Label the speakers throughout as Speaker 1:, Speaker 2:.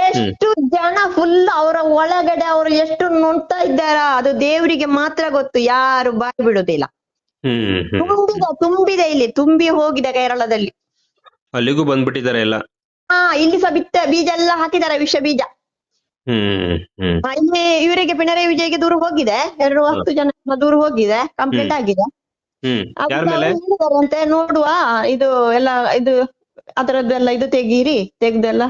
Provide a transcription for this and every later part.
Speaker 1: ಎಷ್ಟು ಜನ ಫುಲ್ ಅವರ ಒಳಗಡೆ ಅವರು ಎಷ್ಟು ನೋಡ್ತಾ ಇದ್ದಾರಾ ಅದು ದೇವರಿಗೆ ಮಾತ್ರ ಗೊತ್ತು ಯಾರು ಬಾಯಿ ಬಿಡುದಿಲ್ಲ. ತುಂಬಿದೆ ತುಂಬಿದ ಇಲ್ಲಿ ತುಂಬಿ ಹೋಗಿದೆ ಕೇರಳದಲ್ಲಿ.
Speaker 2: ಅಲ್ಲಿಗೂ ಬಂದ್ಬಿಟ್ಟಿದ್ದಾರೆ ಎಲ್ಲ.
Speaker 1: ಹಾ ಇಲ್ಲಿ ಸಹ ಬಿತ್ತ ಬೀಜ ಎಲ್ಲ ಹಾಕಿದ್ದಾರೆ ವಿಷ ಬೀಜ. ಇಲ್ಲಿ ಇವರಿಗೆ ಪಿಣರಾಯಿ ವಿಜಯ್ಗೆ ದೂರ ಹೋಗಿದೆ ಎರಡು ಹತ್ತು ಜನ ದೂರ ಹೋಗಿದೆ ಕಂಪ್ಲೀಟ್ ಆಗಿದೆ. ನೋಡುವ ಇದು ಎಲ್ಲ ಇದು ಅದರದ್ದೆಲ್ಲ ಇದು ತೆಗೀರಿ ತೆಗ್ದೆಲ್ಲ.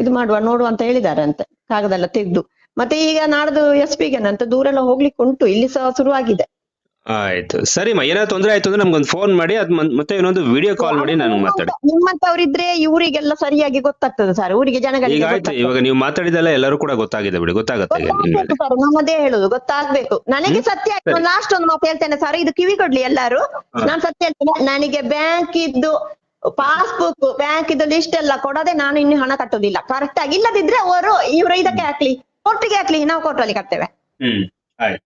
Speaker 1: ಇದು ಮಾಡುವ ನೋಡುವ ಅಂತ ಹೇಳಿದಾರಂತೆ. ಕಾಗದೆಲ್ಲ ತೆಗ್ದು. ಮತ್ತೆ ಈಗ ನಾಡ್ದು ಎಸ್ ಪಿಗೆನಂತ ದೂರ ದೂರೆಲ್ಲ ಹೋಗ್ಲಿಕ್ಕೆ ಉಂಟು ಇಲ್ಲಿ ಸಹ ಶುರುವಾಗಿದೆ.
Speaker 2: ಆಯ್ತು. ಸರಿ ಮಾ ಏನಾದ್ರು ತೊಂದ್ರೆ ಆಯ್ತು ಅಂದ್ರೆ ನಮ್ಗೊಂದು ಫೋನ್ ಮಾಡಿ ಅದ್ ಮನ್- ಮತ್ತೆ ಇನ್ನೊಂದು ವಿಡಿಯೋ ಕಾಲ್ ಮಾಡಿ ನಾನು ಮಾತಾಡಿ
Speaker 1: ನಿಮ್ಮಂತವ್ರಿದ್ರೆ ಇವರಿಗೆಲ್ಲ ಸರಿಯಾಗಿ ಗೊತ್ತಾಗ್ತದೆ ಸರ್ ಊರಿಗೆ
Speaker 2: ಈಗ
Speaker 1: ಜನಗಳಿಗೆ
Speaker 2: ಆಯ್ತು
Speaker 1: ಗೊತ್ತಾಗ್ತದೆ.
Speaker 2: ಇವಾಗ ನೀವು ಮಾತಾಡಿದೆಲ್ಲ ಎಲ್ಲರೂ ಕೂಡ ಗೊತ್ತಾಗಿದೆ ಬಿಡಿ ಗೊತ್ತಾಗುತ್ತೆ ಈಗ ಇನ್ಮೇಲೆ
Speaker 1: ಸರ್ ನಮ್ಮದೇ ಹೇಳುದು ಗೊತ್ತಾಗ್ಬೇಕು. ನನಗೆ ಸತ್ಯ
Speaker 2: ಆಯ್ತು
Speaker 1: ಲಾಸ್ಟ್ ಒಂದು ಮಾತು ಹೇಳ್ತೇನೆ ಸರ್ ಇದು ಕಿವಿ ಕೊಡ್ಲಿ ಎಲ್ಲಾರು ನಾನ್ ಸತ್ಯ ಹೇಳ್ತೇನೆ ನನಗೆ ಬ್ಯಾಂಕ್ ಇದ್ದು ಪಾಸ್ಬುಕ್ ಬ್ಯಾಂಕ್ ಇದು ಲಿಸ್ಟ್ ಎಲ್ಲ ಕೊಡದೆ ನಾನು ಇನ್ನು ಹಣ ಕಟ್ಟುದಿಲ್ಲ. ಕರೆಕ್ಟ್ ಆಗಿ ಇಲ್ಲದಿದ್ರೆ ಅವರು ಇವರು ಇದಕ್ಕೆ ಹಾಕ್ಲಿ. ಕೋರ್ಟಿಗೆ ಹಾಕ್ಲಿ ನಾವು ಕೋರ್ಟಲ್ಲಿ ಕಟ್ತೇವೆ.
Speaker 2: ಹ್ಮ್ ಆಯ್ತು.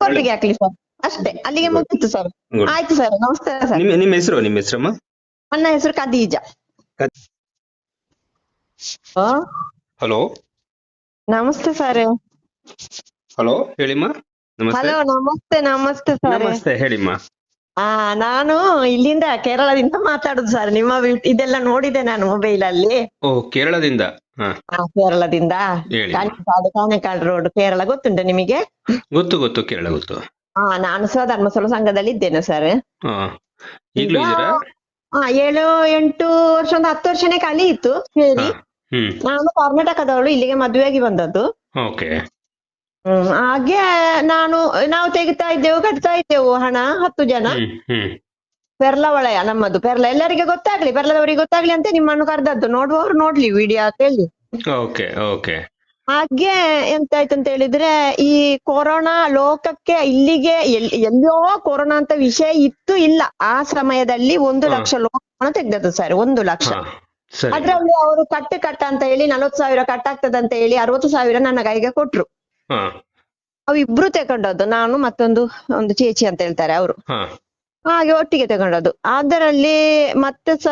Speaker 1: ಕೋರ್ಟಿಗೆ ಹಾಕ್ಲಿ ಸರ್ ಅಷ್ಟೇ. ಅಲ್ಲಿಗೆ ಮುಗಿತು ಸರ್ ಆಯ್ತು ಸರ್ ನಮಸ್ತೆ ಸರ್
Speaker 2: ನಿಮ್ಮ ಹೆಸರು ನಿಮ್ಮ ಹೆಸರಮ್ಮ?
Speaker 1: ನನ್ನ ಹೆಸರು ಕದೀಜ
Speaker 2: ಹಲೋ?
Speaker 1: ನಮಸ್ತೆ ಸರ್
Speaker 2: ಹಲೋ ಹೇಳಿಮ್ಮ. ನಮಸ್ತೆ.
Speaker 1: ಹಲೋ ನಮಸ್ತೆ ನಮಸ್ತೆ ಸರ್
Speaker 2: ನಮಸ್ತೆ ಹೇಳಿಮ್ಮ.
Speaker 1: ಆ ನಾನು ಇಲ್ಲಿಂದ ಕೇರಳದಿಂದ ಮಾತಾಡುದು ಸರ್ ನಿಮ್ಮ ವಿ- ಇದೆಲ್ಲ ನೋಡಿದೆ ನಾನು ಮೊಬೈಲ್ ಅಲ್ಲಿ.
Speaker 2: ಓ ಕೇರಳದಿಂದ. ಹಾ.
Speaker 1: ಆ, ಕೇರಳದಿಂದ.
Speaker 2: ಹೇಳಿ.
Speaker 1: ಕಾಣಿಕಾಡು ಕಾಣೆಕಾಡು ರೋಡ್ ಕೇರಳ ಗೊತ್ತುಂಟು ನಿಮಗೆ?
Speaker 2: ಗೊತ್ತು ಗೊತ್ತು. ಕೇರಳ ಗೊತ್ತು.
Speaker 1: ಹಾ ನಾನು ಸಹ ಧರ್ಮಸ್ಥಳ ಸಂಘದಲ್ಲಿ ಇದ್ದೇನೆ ಸರ್
Speaker 2: ಹಾ. ಈಗ್ಲೂ
Speaker 1: ಈಗ-
Speaker 2: ಇದ್ದೀರಾ?
Speaker 1: ಹಾ ಏಳು ಎಂಟು ವರ್ಷ ಒಂದು ಹತ್ತು ವರ್ಷನೇ ಕಲಿಯಿತು ಸೇರಿ.
Speaker 2: ಹಾ. ಹ್ಮ್.
Speaker 1: ನಾನು ಕರ್ನಾಟಕದವಳು ಇಲ್ಲಿಗೆ ಮದುವೆಯಾಗಿ ಬಂದದ್ದು.
Speaker 2: ಓಕೆ.
Speaker 1: ಹ್ಮ್ ಹಾಗೆ ನಾನು ನಾವು ತೆಗಿತಾ ಇದ್ದೆವು ಕಟ್ತಾ ಇದ್ದೆವು ಹಣ ಹತ್ತು ಜನ. ಪೆರ್ಲ ವಲಯ ನಮ್ಮದು ಪೆರ್ಲ. ಎಲ್ಲರಿಗೆ ಗೊತ್ತಾಗ್ಲಿ ಪೆರ್ಲದವರಿಗೆ ಗೊತ್ತಾಗ್ಲಿ ಅಂತ ನಿಮ್ಮನ್ನು ಕರೆದದ್ದು. ನೋಡುವವರು ನೋಡ್ಲಿ ವಿಡಿಯೋ ಅಂತ ಹೇಳಿ.
Speaker 2: Okay okay.
Speaker 1: ಹಾಗೆ ಎಂತಾಯ್ತು ಅಂತ ಹೇಳಿದ್ರೆ ಈ ಕೊರೋನಾ ಲೋಕಕ್ಕೆ ಇಲ್ಲಿಗೆ ಎಲ್- ಎಲ್ಲೋ ಕೊರೋನಾ ಅಂತ ವಿಷಯ ಇತ್ತು ಇಲ್ಲ. ಆ ಸಮಯದಲ್ಲಿ ಒಂದು. ಲಕ್ಷ ಲೋನ್ ತೆಗ್ದದ್ದು ಸರ್ ಒಂದು ಲಕ್ಷ. ಅದ್ರಲ್ಲಿ ಅವರು ಕಟ್ಟು ಕಟ್ಟ ಅಂತ ಹೇಳಿ ನಲವತ್ತು ಸಾವಿರ ಕಟ್ಟಾಗ್ತದೆ ಅಂತ ಹೇಳಿ ಅರವತ್ತು ಸಾವಿರ ನನ್ನ ಕೈಗೆ ಕೊಟ್ರು.
Speaker 2: ಹಾ.
Speaker 1: ಅವು ಇಬ್ರು ತಗೊಂಡದ್ದು. ನಾನು ಮತ್ತೊಂದು ಒಂದು ಚೇಚಿ ಅಂತ ಹೇಳ್ತಾರೆ ಅವರು. ಹಾಗೆ ಒಟ್ಟಿಗೆ ತಗೊಂಡದ್ದು. ಅದರಲ್ಲಿ ಮತ್ತೆ ಸ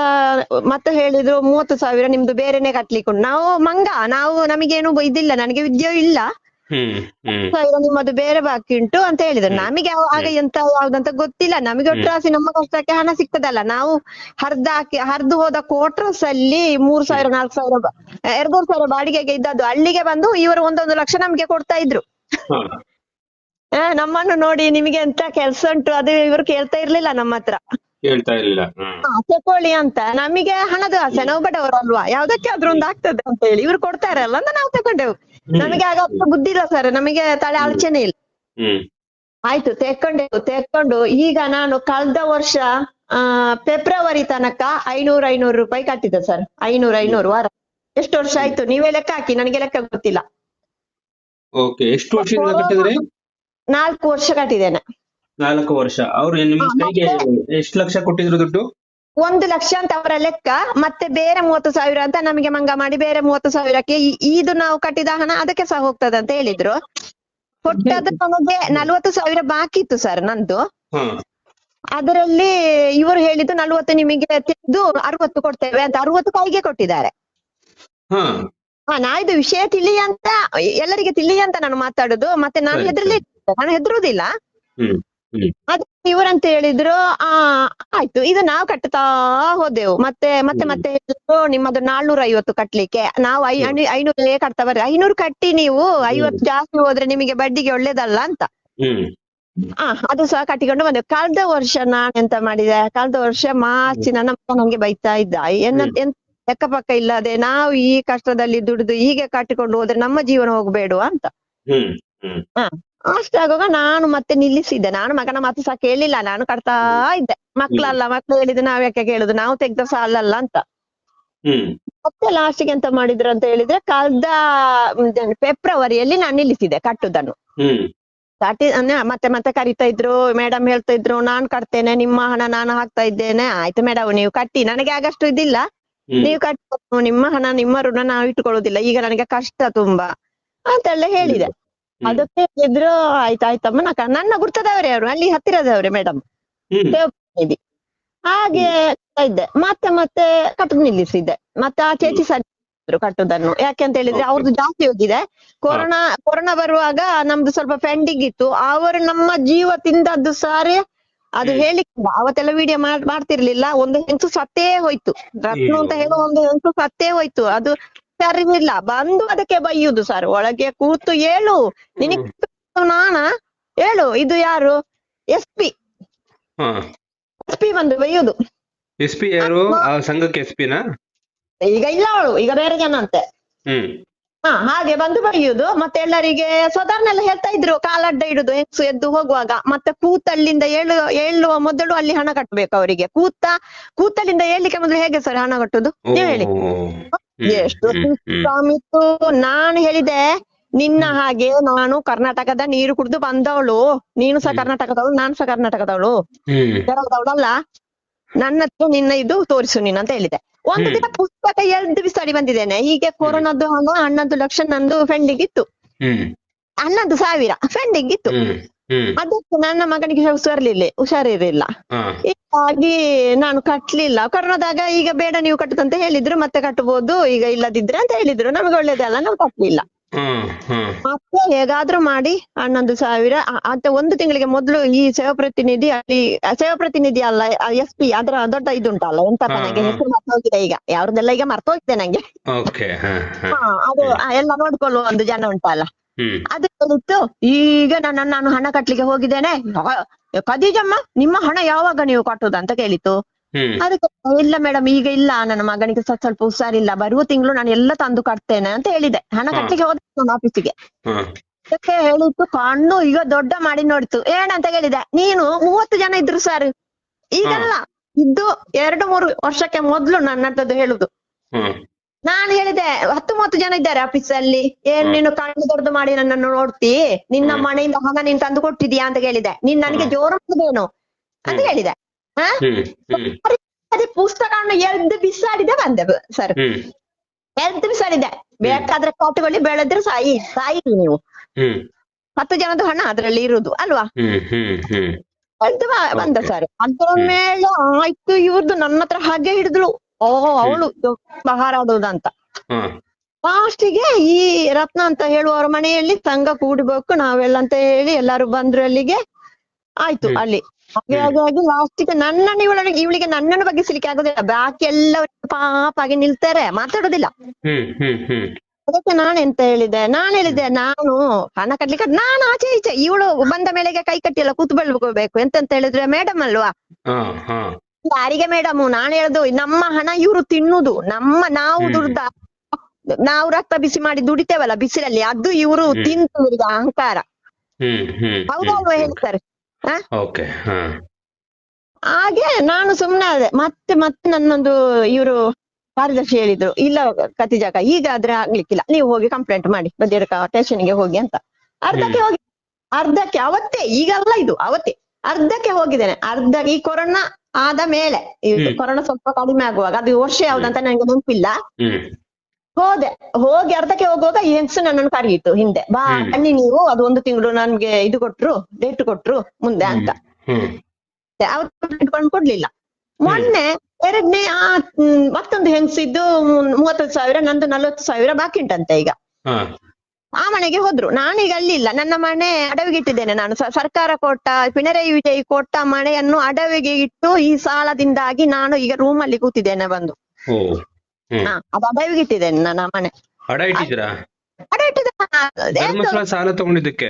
Speaker 1: ಮತ್ತೆ ಹೇಳಿದ್ರು ಮೂವತ್ತು ಸಾವಿರ ನಿಮ್ದು ಬೇರೆನೆ ಕಟ್ಲಿಕ್ಕೆ ಉಂಟು. ನಾವು ಮಂಗ ನಾವು ನಮಗೇನು ಇದಿಲ್ಲ. ನನಗೆ ವಿದ್ಯೆ ಇಲ್ಲ. ಸಾವಿರ ನಿಮ್ಮದು ಬೇರೆ ಬಾಕಿ ಉಂಟು ಅಂತ ಹೇಳಿದ್ರು. ನಮಗೆ ಆಗ ಎಂತ ಯಾವ್ದಂತ ಗೊತ್ತಿಲ್ಲ. ನಮಗೆ ಒಟ್ರಾಸಿ ನಮ್ಮ ಕಷ್ಟಕ್ಕೆ ಹಣ ಸಿಗ್ತದಲ್ಲ. ನಾವು ಹರ್ದ ಹಾಕಿ ಹರಿದು ಹೋದ ಕ್ವಾರ್ಟರ್ಸ್ ಅಲ್ಲಿ ಮೂರ್ ಸಾವಿರ ನಾಲ್ಕು ಸಾವಿರ ಎರಡ್ ಮೂರ್ ಸಾವಿರ ಬಾಡಿಗೆಗೆ ಇದ್ದದ್ದು. ಅಲ್ಲಿಗೆ ಬಂದು ಇವರು ಒಂದೊಂದು ಲಕ್ಷ ನಮ್ಗೆ ಕೊಡ್ತಾ ಇದ್ರು. ನಮ್ಮನ್ನು ನೋಡಿ ನಿಮಗೆ ಎಂತ ಕೆಲ್ಸ ಉಂಟು ಅದು ಇವರು ಕೇಳ್ತಾ ಇರ್ಲಿಲ್ಲ ನಮ್ಮ ಹತ್ರ.
Speaker 2: ಹೇಳ್ತಾ ಇರ್ಲಿಲ್ಲ.
Speaker 1: ಹಾ, ತಕೊಳ್ಳಿ ಅಂತ. ನಮಗೆ ಹಣದ ಆಸೆ. ನಾವು ಬಡವರಲ್ವಾ ಯಾವ್ದಕ್ಕೆ ಆದ್ರೂ ಒಂದು ಆಗ್ತದೆ ಅಂತ ಹೇಳಿ. ಇವ್ರು ಕೊಡ್ತಾರಲ್ಲ ಅಂತ ನಾವು ತಕೊಂಡೆವು. ನಮಗೆ ಆಗ ಬುದ್ಧಿ ಇಲ್ಲ ಸರ್ ನಮಗೆ ತಲೆ ಆಲೋಚನೆ ಇಲ್ಲ.
Speaker 2: ಹ್ಮ್.
Speaker 1: ಆಯ್ತು ತೆಕ್ಕೊಂಡೆ ತೆಕ್ಕೊಂಡು ಈಗ ನಾನು ಕಳೆದ ವರ್ಷ ಆ ಫೆಬ್ರವರಿ ತನಕ ಐನೂರು ಐನೂರು ರೂಪಾಯಿ ಕಟ್ಟಿದ್ದೆ ಸರ್ ಐನೂರು ಐನೂರು ವಾರ. ಎಷ್ಟು ವರ್ಷ ಆಯ್ತು? ನೀವೇ ಲೆಕ್ಕ ಹಾಕಿ ನನಗೆ ಲೆಕ್ಕ ಗೊತ್ತಿಲ್ಲ.
Speaker 2: ಓಕೆ ಎಷ್ಟು ವರ್ಷದಿಂದ ಕಟ್ಟಿದ್ರಿ?
Speaker 1: ನಾಲ್ಕು ವರ್ಷ ಕಟ್ಟಿದ್ದೇನೆ.
Speaker 2: ನಾಲ್ಕು ವರ್ಷ. ಅವ್ರು ಎಷ್ಟು ಲಕ್ಷ ಕೊಟ್ಟಿದ್ರು ದುಡ್ಡು?
Speaker 1: ಒಂದು ಲಕ್ಷ ಅಂತ ಅವರ ಲೆಕ್ಕ ಮತ್ತೆ ಬೇರೆ ಮೂವತ್ತು ಸಾವಿರ ಅಂತ ನಮಗೆ ಮಂಗ ಮಾಡಿ ಬೇರೆ ಮೂವತ್ತು ಸಾವಿರಕ್ಕೆ ಇದು ನಾವು ಕಟ್ಟಿದ ಹಣ ಅದಕ್ಕೆ ಸಹ ಹೋಗ್ತದೆ ಅಂತ ಹೇಳಿದ್ರು. ಕೊಟ್ಟದ್ದು ನಮಗೆ ನಲ್ವತ್ತು ಸಾವಿರ ಬಾಕಿ ಇತ್ತು ಸರ್ ನಂದು. ಅದರಲ್ಲಿ ಇವರು ಹೇಳಿದ್ದು ನಲ್ವತ್ತು ನಿಮಗೆ ತೆಗೆದು ಅರವತ್ತು ಕೊಡ್ತೇವೆ ಅಂತ ಅರವತ್ತು ಕೈಗೆ ಕೊಟ್ಟಿದ್ದಾರೆ.
Speaker 2: ಹಾ
Speaker 1: ಇದು ವಿಷಯ ತಿಳಿ ಅಂತ ಎಲ್ಲರಿಗೆ ತಿಳಿ ಅಂತ ನಾನು ಮಾತಾಡುದು ಮತ್ತೆ ನಾನು ಹೆದರ್ಲಿ ನಾನು ಹೆದರುದಿಲ್ಲ
Speaker 2: ಹ್ಮ್. ಇವ್ರ
Speaker 1: ಅಂತ ಇವರಂತ ಹೇಳಿದ್ರು ಆ ಆಯ್ತು ಇದು ನಾವು ಕಟ್ಟುತ್ತಾ ಹೋದೆವು. ಮತ್ತೆ ಮತ್ತೆ ಮತ್ತೆ ಹೇಳಿದ್ರು ನಿಮ್ಮದು ನಾಲ್ನೂರ ಐವತ್ತು ಕಟ್ಲಿಕ್ಕೆ. ನಾವು ಐ ಐನೂರೇ ಕಟ್ತಾ ಬರ್ರಿ ಐನೂರು ಕಟ್ಟಿ ನೀವು ಐವತ್ತು ಜಾಸ್ತಿ ಹೋದ್ರೆ ನಿಮಗೆ ಬಡ್ಡಿಗೆ ಒಳ್ಳೇದಲ್ಲ ಅಂತ. ಆ ಅದು ಸಹ ಕಟ್ಟಿಕೊಂಡು ಬಂದೆವು. ಕಳೆದ ವರ್ಷ ನಾನು ಎಂತ ಮಾಡಿದೆ? ಕಳೆದ ವರ್ಷ ಮಾರ್ಚ್ ನನ್ನ ಮಗ ನಂಗೆ ಬೈತಾ ಇದ್ದ. ಎನ್ನ. ಎಂತ ಲೆಕ್ಕ ಪಕ್ಕ ಇಲ್ಲದೆ ನಾವು ಈ ಕಷ್ಟದಲ್ಲಿ ದುಡಿದು ಹೀಗೆ ಕಟ್ಟಿಕೊಂಡು ಹೋದ್ರೆ ನಮ್ಮ ಜೀವನ ಹೋಗ್ಬೇಡುವ ಅಂತ.
Speaker 2: ಹ್ಮ್ ಹ್ಮ್
Speaker 1: ಅಷ್ಟಾಗುವಾಗ ನಾನು ಮತ್ತೆ ನಿಲ್ಲಿಸಿದ್ದೆ. ನಾನು ಮಗನ ಮಾತು ಸಹ ಕೇಳಿಲ್ಲ. ನಾನು ಕಟ್ತಾ ಇದ್ದೆ. ಮಕ್ಳಲ್ಲ ಮಕ್ಳು ಹೇಳಿದ್ದು ನಾವ್ ಯಾಕೆ ಕೇಳುದು? ನಾವು ತೆಗ್ದ ಸಾಲಲ್ಲ ಅಂತ. ಮತ್ತೆ ಲಾಸ್ಟಿಗೆ ಎಂತ ಮಾಡಿದ್ರು ಅಂತ ಹೇಳಿದ್ರೆ ಕಳ್ದ ಫೆಬ್ರವರಿಯಲ್ಲಿ ನಾನು ನಿಲ್ಲಿಸಿದೆ ಕಟ್ಟುದನ್ನು. ಕಟ್ಟಿ ಮತ್ತೆ ಮತ್ತೆ ಕರಿತಾ ಇದ್ರು. ಮೇಡಮ್ ಹೇಳ್ತಾ ಇದ್ರು ನಾನು ಕಟ್ತೇನೆ ನಿಮ್ಮ ಹಣ ನಾನು ಹಾಕ್ತಾ ಇದ್ದೇನೆ. ಆಯ್ತು ಮೇಡಮ್ ನೀವು ಕಟ್ಟಿ. ನನಗೆ ಆಗಷ್ಟು ಇದಿಲ್ಲ. ನೀವು ಕಟ್ಟಿ ನಿಮ್ಮ ಹಣ ನಿಮ್ಮ ಋಣ ನಾವು ಇಟ್ಕೊಳ್ಳುದಿಲ್ಲ ಈಗ ನನಗೆ ಕಷ್ಟ ತುಂಬಾ ಅಂತೆಲ್ಲ ಹೇಳಿದೆ. ಅದಕ್ಕೆ ಹೇಳಿದ್ರು ಆಯ್ತಾಯ್ತಮ್ಮ ನಕ ನನ್ನ ಗುರ್ತದವರೇ ಅವರು ಅಲ್ಲಿ ಹತ್ತಿರದವರೇ ಮೇಡಮ್ ಇದೆ ಹಾಗೆ ಇದ್ದೆ. ಮತ್ತೆ ಮತ್ತೆ ಕಟ್ಟುದು ನಿಲ್ಲಿಸಿದ್ದೆ. ಮತ್ತೆ ಆ ಚೇಚಿ ಸರಿ ಹೇಳಿದ್ರು ಕಟ್ಟುದನ್ನು. ಯಾಕೆ ಅಂತ ಹೇಳಿದ್ರೆ ಅವ್ರದ್ದು ಜಾಸ್ತಿ ಹೋಗಿದೆ. ಕೊರೋನಾ ಕೊರೋನಾ ಬರುವಾಗ ನಮ್ದು ಸ್ವಲ್ಪ ಪೆಂಡಿಂಗ್ ಇತ್ತು. ಅವರು ನಮ್ಮ ಜೀವ ತಿಂದದ್ದು ಸಾರಿ ಅದು. ಹೇಳಿಕ್ಕಿಲ್ಲ. ಅವತ್ತೆಲ್ಲ ವಿಡಿಯೋ ಮಾಡ್ತಿರ್ಲಿಲ್ಲ. ಒಂದು ಹೆಂಗಸು ಸತ್ತೇ ಹೋಯ್ತು. ರತ್ನ ಅಂತ. ಹೇಳೋ ಒಂದು ಹೆಂಗಸು ಸತ್ತೇ ಹೋಯ್ತು. ಅದು ಸರಿಯಿಲ್ಲ ಬಂದು ಅದಕ್ಕೆ ಬೈಯುದು ಸರ್ ಒಳಗೆ ಕೂತು ಹೇಳು. ನಿನಗೆ ನಾನ? ಹೇಳು. ಇದು ಯಾರು? S P. ಎಸ್ ಪಿ ಬಂದು ಬೈಯುದು.
Speaker 2: ಎಸ್ ಪಿ ಯಾರು? ಸಂಘಕ್ಕೆ ಎಸ್ ಪಿನಾ?
Speaker 1: ಈಗ ಇಲ್ಲ ಅವಳು. ಈಗ ಬೇರೆ ಜನ ಅಂತೆ
Speaker 2: ಹ್ಮ್.
Speaker 1: ಹಾ ಹಾಗೆ ಬಂದು ಬೈಯುದು. ಮತ್ತೆ ಎಲ್ಲರಿಗೆ ಸಾಧಾರಣ ಹೇಳ್ತಾ ಇದ್ರು. ಕಾಲಡ್ಡ ಇಡುದು ಹೆಂಗ್ಸು ಎದ್ದು ಹೋಗುವಾಗ. ಮತ್ತೆ ಕೂತಲ್ಲಿಂದ ಏಳು ಏಳುವ ಮೊದಲು ಅಲ್ಲಿ ಹಣ ಕಟ್ಟಬೇಕು ಅವರಿಗೆ. ಕೂತ ಕೂತಲ್ಲಿಂದ ಏಳ್ಲಿಕ್ಕೆ ಮೊದಲು ಹೇಗೆ ಸರ್ ಹಣ ಕಟ್ಟುದು? ನೀವು ಹೇಳಿ. ಎಷ್ಟು
Speaker 2: ಹ್ಮ್.
Speaker 1: ನಾನು ಹೇಳಿದೆ ನಿನ್ನ ಹಾಗೆ ನಾನು ಕರ್ನಾಟಕದ ನೀರು ಕುಡಿದು ಬಂದವಳು. ನೀನು ಸಹ ಕರ್ನಾಟಕದವಳು ನಾನು ಸಹ ಕರ್ನಾಟಕದವಳು. ಅಲ್ಲ ನನ್ನ ನಿನ್ನ ಇದು ತೋರಿಸು ನೀನು ಅಂತ ಹೇಳಿದೆ. ಒಂದು ದಿನ ಪುಸ್ತಕ ಎರಡು ಬಿಸಾಡಿ ಬಂದಿದ್ದೇನೆ. ಹೀಗೆ ಕೊರೋನಾದ್ದು ಹಣ ಹನ್ನೊಂದು ಲಕ್ಷ ನಂದು ಫ್ರೆಂಡಿಗಿತ್ತು ಇತ್ತು. ಹನ್ನೊಂದು ಸಾವಿರ ಫ್ರೆಂಡಿಗಿತ್ತು ಇತ್ತು. ಅದಕ್ಕೆ ನನ್ನ ಮಗನಿಗೆ ಹುಷಾರಿರ್ಲಿಲ್ಲ. ಹುಷಾರಿರ್ಲಿಲ್ಲ ಹೀಗಾಗಿ ನಾನು ಕಟ್ಲಿಲ್ಲ. ಕೊರೋನಾದಾಗ ಈಗ ಬೇಡ ನೀವು ಕಟ್ಟುದಂತ ಹೇಳಿದ್ರು ಮತ್ತೆ ಕಟ್ಟಬಹುದು ಈಗ ಇಲ್ಲದಿದ್ರೆ ಅಂತ ಹೇಳಿದ್ರು. ನಮಗೆ ಒಳ್ಳೇದಲ್ಲ ನಾವು ಕಟ್ಲಿಲ್ಲ. ಮತ್ತೆ ಹೇಗಾದ್ರೂ ಮಾಡಿ ಹನ್ನೊಂದು ಸಾವಿರ ಅಂತ ಒಂದು ತಿಂಗಳಿಗೆ ಮೊದಲು ಈ ಸೇವಾ ಪ್ರತಿನಿಧಿ ಅಲ್ಲಿ ಸೇವಾ ಪ್ರತಿನಿಧಿ ಅಲ್ಲ ಎಸ್ ಪಿ ಅದರ ದೊಡ್ಡ ಇದುಂಟಲ್ಲ ಎಂತಪ್ಪ
Speaker 2: ನನಗೆ
Speaker 1: ನಂಗೆ. ಹೆಸರು ಮರ್ತೋಗಿದೆ ಈಗ. ಯಾವ್ದೆಲ್ಲ ಈಗ ಮರ್ತೋಗಿದೆ ನಂಗೆ. ಅದು ಎಲ್ಲ ನೋಡ್ಕೊಳ್ಳುವ ಒಂದು ಜನ ಉಂಟಲ್ಲ. ಅದು ಹೇಳಿತ್ತು ಈಗ ನನ್ನ ನಾನು ಹಣ ಕಟ್ಲಿಕ್ಕೆ ಹೋಗಿದ್ದೇನೆ. ಕದೀಜಮ್ಮ ಖದೀಜಮ್ಮ ನಿಮ್ಮ ಹಣ ಯಾವಾಗ ನೀವು ಕಟ್ಟುದು ಅಂತ
Speaker 2: ಕೇಳಿತ್ತು.
Speaker 1: ಅದಕ್ಕೆ ಇಲ್ಲ ಮೇಡಮ್ ಈಗ ಇಲ್ಲ. ನನ್ನ ಮಗನಿಗೆ ಸ್ವಲ್ಪ ಸ್ವಲ್ಪ ಹುಷಾರಿಲ್ಲ. ಬರುವ ತಿಂಗಳು ನಾನು ಎಲ್ಲ ತಂದು ಕಟ್ತೇನೆ ಅಂತ ಹೇಳಿದೆ. ಹಣ. ಕಟ್ಲಿಕ್ಕೆ ಹೋದ ನಾನು ಆಫೀಸಿಗೆ. ಅದಕ್ಕೆ ಹೇಳಿತ್ತು ಕಣ್ಣು ಈಗ ದೊಡ್ಡ ಮಾಡಿ ನೋಡ್ತು. ಏನಂತ ಹೇಳಿದೆ ನೀನು ಮೂವತ್ತು ಜನ ಇದ್ರು ಸರ್. ಈಗಲ್ಲ. ಇದ್ದು ಎರಡು ಮೂರು ವರ್ಷಕ್ಕೆ ಮೊದ್ಲು ನನ್ನ ಹತ್ರದ್ದು ಹೇಳುದು ನಾನು ಹೇಳಿದೆ ಹತ್ತು ಮೂವತ್ತು ಜನ ಇದ್ದಾರೆ ಆಫೀಸ್ ಅಲ್ಲಿ. ಏನ್ ನೀನು ಕಣ್ಣು ದೊಡ್ಡದು ಮಾಡಿ ನನ್ನನ್ನು ನೋಡ್ತಿ? ನಿನ್ನ ಮನೆಯಿಂದ ಹಣ ನೀನ್ ತಂದು ಕೊಟ್ಟಿದ್ಯಾ ಅಂತ ಹೇಳಿದೆ. ನೀನ್ ನನಗೆ. ಜೋರು ಮಾಡುದೇನು? ಅಂತ ಹೇಳಿದೆ. ಅದೇ ಪುಸ್ತಕವನ್ನು ಎದ್ದು ಬಿಸಾಡಿದೆ ಬಂದೆ ಸರ್. ಎದ್ದು ಬಿಸಾಡಿದೆ. ಬೇಕಾದ್ರೆ ಕಟ್ಟುಕೊಳ್ಳಿ ಬೆಳೆದ್ರೆ ಸಾಯಿ ಸಾಯಿ ನೀವು. ಹತ್ತು ಜನದ ಹಣ ಅದ್ರಲ್ಲಿ ಇರುದು ಅಲ್ವಾ? ಬಂದ ಸರ್. ಅದ್ರ ಮೇಲೆ ಆಯ್ತು ಇವ್ರದ್ದು ನನ್ನ ಹತ್ರ ಹಾಗೆ ಹಿಡಿದ್ಳು. ಓ ಅವಳು
Speaker 2: ಅಂತ
Speaker 1: ಲಾಸ್ಟಿಗೆ ಈ ರತ್ನ ಅಂತ ಹೇಳುವವರ ಮನೆಯಲ್ಲಿ ಸಂಘ ಕೂಡಬೇಕು ನಾವೆಲ್ಲ ಅಂತ ಹೇಳಿ ಎಲ್ಲಾರು ಬಂದ್ರು ಅಲ್ಲಿಗೆ. ಆಯ್ತು ಅಲ್ಲಿ. ಹಾಗೆ ಹಾಗಾಗಿ ಹಾಗೆ ಲಾಸ್ಟಿಗೆ ನನ್ನನ್ನು ಇವಳಿಗೆ ಇವಳಿಗೆ ನನ್ನನ್ನು ಬಗ್ಗಿಸ್ಲಿಕ್ಕೆ ಆಗುದಿಲ್ಲ. ಬಾಕಿ ಎಲ್ಲ ಪಾಪ ಆಗಿ ನಿಲ್ತಾರೆ ಮಾತಾಡುದಿಲ್ಲ. ಅದಕ್ಕೆ ನಾನು ಎಂತ ಹೇಳಿದೆ? ನಾನು ಹೇಳಿದೆ ನಾನು ಹಣ ಕಟ್ಲಿಕ್ಕೆ ನಾನು ಆಚೆ ಈಚೆ ಇವಳು ಬಂದ ಮೇಲೆಗೆ ಕೈ ಕಟ್ಟಿ ಎಲ್ಲ ಎಂತ ಅಂತ ಎಂತಂತ ಹೇಳಿದ್ರೆ ಮೇಡಮ್ ಅಲ್ವಾ? ಯಾರಿಗೆ ಮೇಡಮ್ ನಾನು ಹೇಳುದು ನಮ್ಮ ಹಣ ಇವ್ರು ತಿನ್ನುದು. ನಮ್ಮ ನಾವು. ದುಡ್ದ ನಾವು ರಕ್ತ ಬಿಸಿ ಮಾಡಿ ದುಡಿತೇವಲ್ಲ ಬಿಸಿಲಲ್ಲಿ ಅದು ಇವರು
Speaker 2: ತಿಂದು
Speaker 1: ತಿಂತು ಇವ್ರಿಗೆ ಅಹಂಕಾರ. ಹೌದಲ್ವಾ ಹೇಳ್ತಾರೆ? ಹಾಗೆ ನಾನು ಸುಮ್ನೆ ಆದೆ ಮತ್ತೆ ಮತ್ತೆ ನನ್ನೊಂದು ಇವರು ಕಾರ್ಯದರ್ಶಿ ಹೇಳಿದ್ರು ಇಲ್ಲ ಕತಿಜಾಕ ಈಗ ಆದ್ರೆ ಆಗ್ಲಿಕ್ಕಿಲ್ಲ. ನೀವು ಹೋಗಿ ಕಂಪ್ಲೇಂಟ್ ಮಾಡಿ ಬದಿಯರ್ಕ ಸ್ಟೇಷನ್ಗೆ ಹೋಗಿ ಅಂತ. ಅರ್ಧಕ್ಕೆ ಹೋಗಿ ಅರ್ಧಕ್ಕೆ ಅವತ್ತೇ ಈಗಲ್ಲ ಇದು ಅವತ್ತೇ. ಅರ್ಧಕ್ಕೆ ಹೋಗಿದ್ದೇನೆ. ಅರ್ಧ ಈ ಕೊರೋನಾ ಆದ ಮೇಲೆ ಈ. ಕೊರೋನಾ ಸ್ವಲ್ಪ ಕಡಿಮೆ ಆಗುವಾಗ ಅದು ವರ್ಷ ಯಾವ್ದಂತ ನನಗೆ ನೆನಪಿಲ್ಲ. ಹೋದೆ ಹೋಗಿ ಅರ್ಧಕ್ಕೆ ಹೋಗುವಾಗ ಈ ಹೆಂಗಸು ನನ್ನನ್ನು ಕರೆಯಿತು ಹಿಂದೆ. ಬಾ. ಬನ್ನಿ ನೀವು ಅದು ಒಂದು ತಿಂಗಳು ನನ್ಗೆ ಇದು ಕೊಟ್ರು ಡೇಟ್ ಕೊಟ್ರು ಮುಂದೆ ಅಂತ. ಇಟ್ಕೊಂಡು ಕೊಡ್ಲಿಲ್ಲ. ಮೊನ್ನೆ ಎರಡನೇ ಆ ಮತ್ತೊಂದು ಹೆಂಗಸಿದ್ದು ಮೂವತ್ತೈದು ಸಾವಿರ ನಂದು ನಲ್ವತ್ತು ಸಾವಿರ ಬಾಕಿ ಉಂಟಂತೆ ಈಗ ಆ ಮನೆಗೆ ಹೋದ್ರು. ನಾನೀಗ ಅಲ್ಲಿ ಇಲ್ಲ ನನ್ನ ಮನೆ ಅಡವಿಗೆ ಇಟ್ಟಿದ್ದೇನೆ ನಾನು ಸರ್ಕಾರ ಕೊಟ್ಟ ಪಿಣರಾಯಿ ವಿಜಯ್ ಕೊಟ್ಟ ಮನೆಯನ್ನು ಅಡವಿಗೆ ಇಟ್ಟು ಈ ಸಾಲದಿಂದಾಗಿ ನಾನು ಈಗ ರೂಮ್ ಅಲ್ಲಿ ಕೂತಿದ್ದೇನೆ ಬಂದು. ಹಾ ಅದು ಅಡವಿಗೆ ಇಟ್ಟಿದ್ದೇನೆ ನನ್ನ ಮನೆ.
Speaker 2: ಇಟ್ಟಿದ್ದೀರಾ?
Speaker 1: ಅಡ ಇಟ್ಟಿದ್ದೇನೆ ಏನು
Speaker 2: ಧರ್ಮಸ್ಥಳ ಸಾಲ ತಗೊಂಡಿದ್ದಕ್ಕೆ?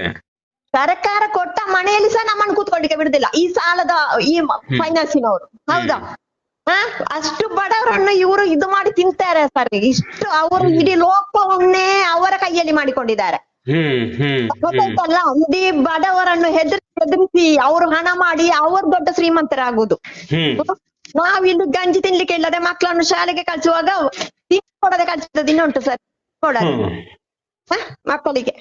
Speaker 1: ಸರ್ಕಾರ ಕೊಟ್ಟ ಮನೆಯಲ್ಲಿ ಸಹ ನಮ್ಮನ್ನು ಕೂತ್ಕೊಂಡಿಕ್ಕೆ ಬಿಡುದಿಲ್ಲ. ಈ ಸಾಲದ ಈ ಫೈನಾನ್ಸಿನವರು ಹೌದಾ? ಹ? ಅಷ್ಟು ಬಡವರನ್ನು ಇವರು ಇದು ಮಾಡಿ ತಿಂತಾರೆ ಸರ್. ಇಷ್ಟು ಅವರು ಇಡೀ ಲೋಕವನ್ನೇ ಅವರ ಕೈಯಲ್ಲಿ ಮಾಡಿಕೊಂಡಿದ್ದಾರೆ. ಗೊತ್ತಾಯ್ತಲ್ಲ? ಇಡೀ ಬಡವರನ್ನು ಹೆದರಿಸಿ ಹೆದರಿಸಿ ಅವರು ಹಣ ಮಾಡಿ ಅವರು ದೊಡ್ಡ ಶ್ರೀಮಂತರಾಗುವುದು.
Speaker 2: ನಾವ್
Speaker 1: ನಾವಿಲ್ಲಿ ಗಂಜಿ ತಿನ್ಲಿಕ್ಕೆ ಇಲ್ಲದೆ ಮಕ್ಕಳನ್ನು ಶಾಲೆಗೆ ಕಳಿಸುವಾಗ ತಿನ್ಕೊಡದೆ ಕೊಡದೆ ಕಳಿಸಿದ ದಿನ ಉಂಟು ಸರ್. ಕೊಡದೆ ಮಕ್ಕಳಿಗೆ.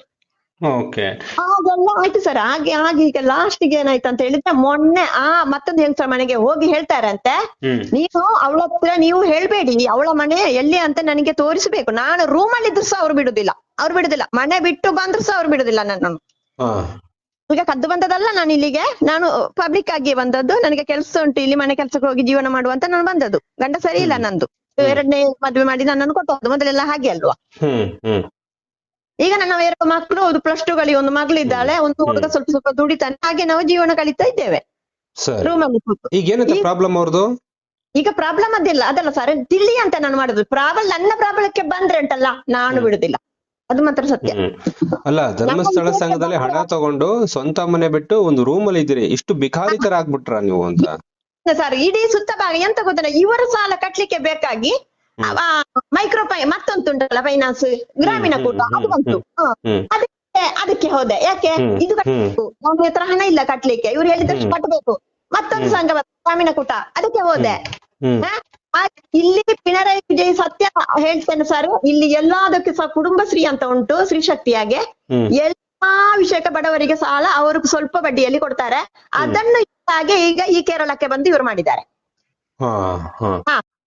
Speaker 2: ಓಕೆ
Speaker 1: ಹಾಗೆಲ್ಲ ಆಯ್ತು ಸರ್ ಹಾಗೆ ಹಾಗೆ ಈಗ ಲಾಸ್ಟಿಗೆ ಏನಾಯ್ತು ಅಂತ ಹೇಳಿದ್ರೆ ಮೊನ್ನೆ ಆ ಮತ್ತೊಂದು ಹೆಂಗಸರ ಮನೆಗೆ ಹೋಗಿ ಹೇಳ್ತಾರಂತೆ. ನೀನು ಅವಳ ಹತ್ರ ನೀವು ಹೇಳ್ಬೇಡಿ. ಅವಳ ಮನೆ ಎಲ್ಲಿ ಅಂತ ನನಗೆ ತೋರಿಸಬೇಕು. ನಾನು ರೂಮ್ ಅಲ್ಲಿ ಇದ್ರು ಸಹ ಅವ್ರು ಬಿಡುದಿಲ್ಲ. ಅವ್ರು ಬಿಡುದಿಲ್ಲ. ಮನೆ ಬಿಟ್ಟು ಬಂದ್ರು ಸಹ ಅವ್ರು ಬಿಡುದಿಲ್ಲ ನನ್ನನ್ನು. ಈಗ ಕದ್ದು ಬಂದದಲ್ಲ ನಾನು ಇಲ್ಲಿಗೆ. ನಾನು ಪಬ್ಲಿಕ್ ಆಗಿ ಬಂದದ್ದು. ನನಗೆ ಕೆಲಸ ಉಂಟು. ಇಲ್ಲಿ ಮನೆ ಕೆಲಸಕ್ಕೆ ಹೋಗಿ ಜೀವನ ಮಾಡುವಂತ ನಾನು ಬಂದದ್ದು. ಗಂಡ ಸರಿ ಇಲ್ಲ ನಂದು. ಎರಡನೇ ಮದ್ವೆ ಮಾಡಿ ನನ್ನನ್ನು ಕೊಟ್ಟು ಮೊದಲೆಲ್ಲ ಹಾಗೆ ಅಲ್ವಾ? ಈಗ ನನ್ನ ಎರಡು ಮಕ್ಕಳು ಒಂದು ಪ್ಲಸ್ ಟು ಗಳಿಗೆ ಒಂದು ಮಗಳಿದ್ದಾಳೆ ಒಂದು ಹುಡುಗ ಸ್ವಲ್ಪ ಸ್ವಲ್ಪ ದುಡಿತಾನೆ. ಹಾಗೆ ನಾವು ಜೀವನ ಕಳೀತಾ ಇದ್ದೇವೆ.
Speaker 2: ಈಗ ಏನಂತ ಪ್ರಾಬ್ಲಮ್ ಅವ್ರದ್ದು
Speaker 1: ಈಗ ಪ್ರಾಬ್ಲಮ್ ಅದಿಲ್ಲ. ಅದಲ್ಲ ಸರ್ ತಿಳಿ ಅಂತ ನಾನು ಮಾಡುದು. ಪ್ರಾಬ್ಲಮ್ ನನ್ನ ಪ್ರಾಬ್ಲಮ್ಕ್ಕೆ ಬಂದ್ರೆ ಉಂಟಲ್ಲ ನಾನು. ಬಿಡುದಿಲ್ಲ. ಅದು ಮಾತ್ರ ಸತ್ಯ.
Speaker 2: ಅಲ್ಲ ಧರ್ಮಸ್ಥಳ ಸಂಘದಲ್ಲಿ ಹಣ ತಗೊಂಡು ಸ್ವಂತ ಮನೆ ಬಿಟ್ಟು ಒಂದು ರೂಮ್ ಅಲ್ಲಿ ಇದ್ದೀರಿ. ಇಷ್ಟು ಭಿಕಾರಿತರ ಆಗ್ಬಿಟ್ರ ನೀವು ಅಂತ?
Speaker 1: ಸರ್ ಇಡೀ ಸುತ್ತ ಭಾಗ ಎಂತ ಗೊತ್ತಿಲ್ಲ ಇವರ ಸಾಲ ಕಟ್ಲಿಕ್ಕೆ ಬೇಕಾಗಿ. ಮೈಕ್ರೋ ಫೈ ಮತ್ತೊಂದು ಉಂಟಲ್ಲ ಫೈನಾನ್ಸ್ ಗ್ರಾಮೀಣ ಕೂಟ ಅದು ಬಂತು. ಅದಕ್ಕೆ ಅದಕ್ಕೆ ಹೋದೆ. ಯಾಕೆ? ಇದು ಕಟ್ಟಬೇಕು ನಮ್ಗೆ ಹತ್ರ ಹಣ ಇಲ್ಲ ಕಟ್ಲಿಕ್ಕೆ. ಇವ್ರು ಹೇಳಿದಷ್ಟು ಕಟ್ಟಬೇಕು ಮತ್ತೊಂದು. ಸಂಘ ಗ್ರಾಮೀಣ ಕೂಟ. ಅದಕ್ಕೆ ಹೋದೆ. ಇಲ್ಲಿ ಪಿಣರಾಯಿ ವಿಜಯ್ ಸತ್ಯ ಹೇಳ್ತೇನೆ ಸರ್ ಇಲ್ಲಿ ಎಲ್ಲದಕ್ಕೆ ಸಹ ಕುಟುಂಬಶ್ರೀ ಅಂತ ಉಂಟು ಸ್ತ್ರೀ ಶಕ್ತಿಯಾಗೆ. ಎಲ್ಲಾ ವಿಷಯಕ್ಕೆ ಬಡವರಿಗೆ ಸಾಲ ಅವರು ಸ್ವಲ್ಪ ಬಡ್ಡಿಯಲ್ಲಿ ಕೊಡ್ತಾರೆ. ಅದನ್ನು ಹಾಗೆ ಈಗ ಈ ಕೇರಳಕ್ಕೆ ಬಂದು ಇವರು ಮಾಡಿದ್ದಾರೆ.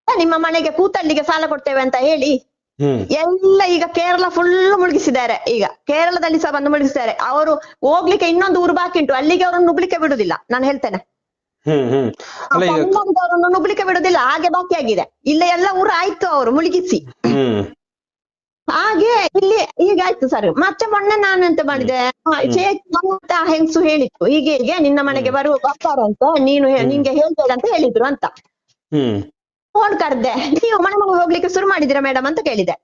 Speaker 1: ನಿಮ್ಮ ಮನೆಗೆ ಕೂತಲ್ಲಿಗೆ ಸಾಲ ಕೊಡ್ತೇವೆ ಅಂತ ಹೇಳಿ ಎಲ್ಲ ಈಗ ಕೇರಳ ಫುಲ್ ಮುಳುಗಿಸಿದ್ದಾರೆ. ಈಗ ಕೇರಳದಲ್ಲಿ ಸಹ ಬಂದು ಮುಳುಗಿಸಿದ್ದಾರೆ. ಅವರು ಹೋಗ್ಲಿಕ್ಕೆ ಇನ್ನೊಂದು ಊರು ಬಾಕಿ ಉಂಟು. ಅಲ್ಲಿಗೆ ಅವರನ್ನು ನುಗ್ಲಿಕ್ಕೆ ಬಿಡುದಿಲ್ಲ ನಾನು ಹೇಳ್ತೇನೆ. ಅವರನ್ನು ನುಗ್ಲಿಕ್ಕೆ ಬಿಡುದಿಲ್ಲ ಹಾಗೆ ಬಾಕಿ ಆಗಿದೆ. ಇಲ್ಲ ಎಲ್ಲ ಊರು ಆಯ್ತು ಅವರು ಮುಳುಗಿಸಿ.
Speaker 2: ಹ್ಮ್.
Speaker 1: ಹಾಗೆ ಇಲ್ಲಿ ಈಗ ಆಯ್ತು ಸರ್. ಮತ್ತೆ ಮೊನ್ನೆ ನಾನು ಎಂತ ಮಾಡಿದೆ? ಹೆಂಗಸು ಹೇಳಿತ್ತು. ಹೀಗೆ ಹೀಗೆ ನಿನ್ನ ಮನೆಗೆ ಬರುವ ಬರ್ತಾರಂತ ಅಂತ ನೀನು ನಿಂಗೆ ಹೇಳ್ಬೇಡ ಅಂತ ಹೇಳಿದ್ರು ಅಂತ.
Speaker 2: ಹ್ಮ್.
Speaker 1: ಫೋನ್ ಕರ್ದೆ. ನೀವು ಮನೆ ಮನೆಗೆ ಹೋಗ್ಲಿಕ್ಕೆ ಶುರು ಮಾಡಿದಿರಾ ಮೇಡಮ್ ಅಂತ ಕೇಳಿದೆ.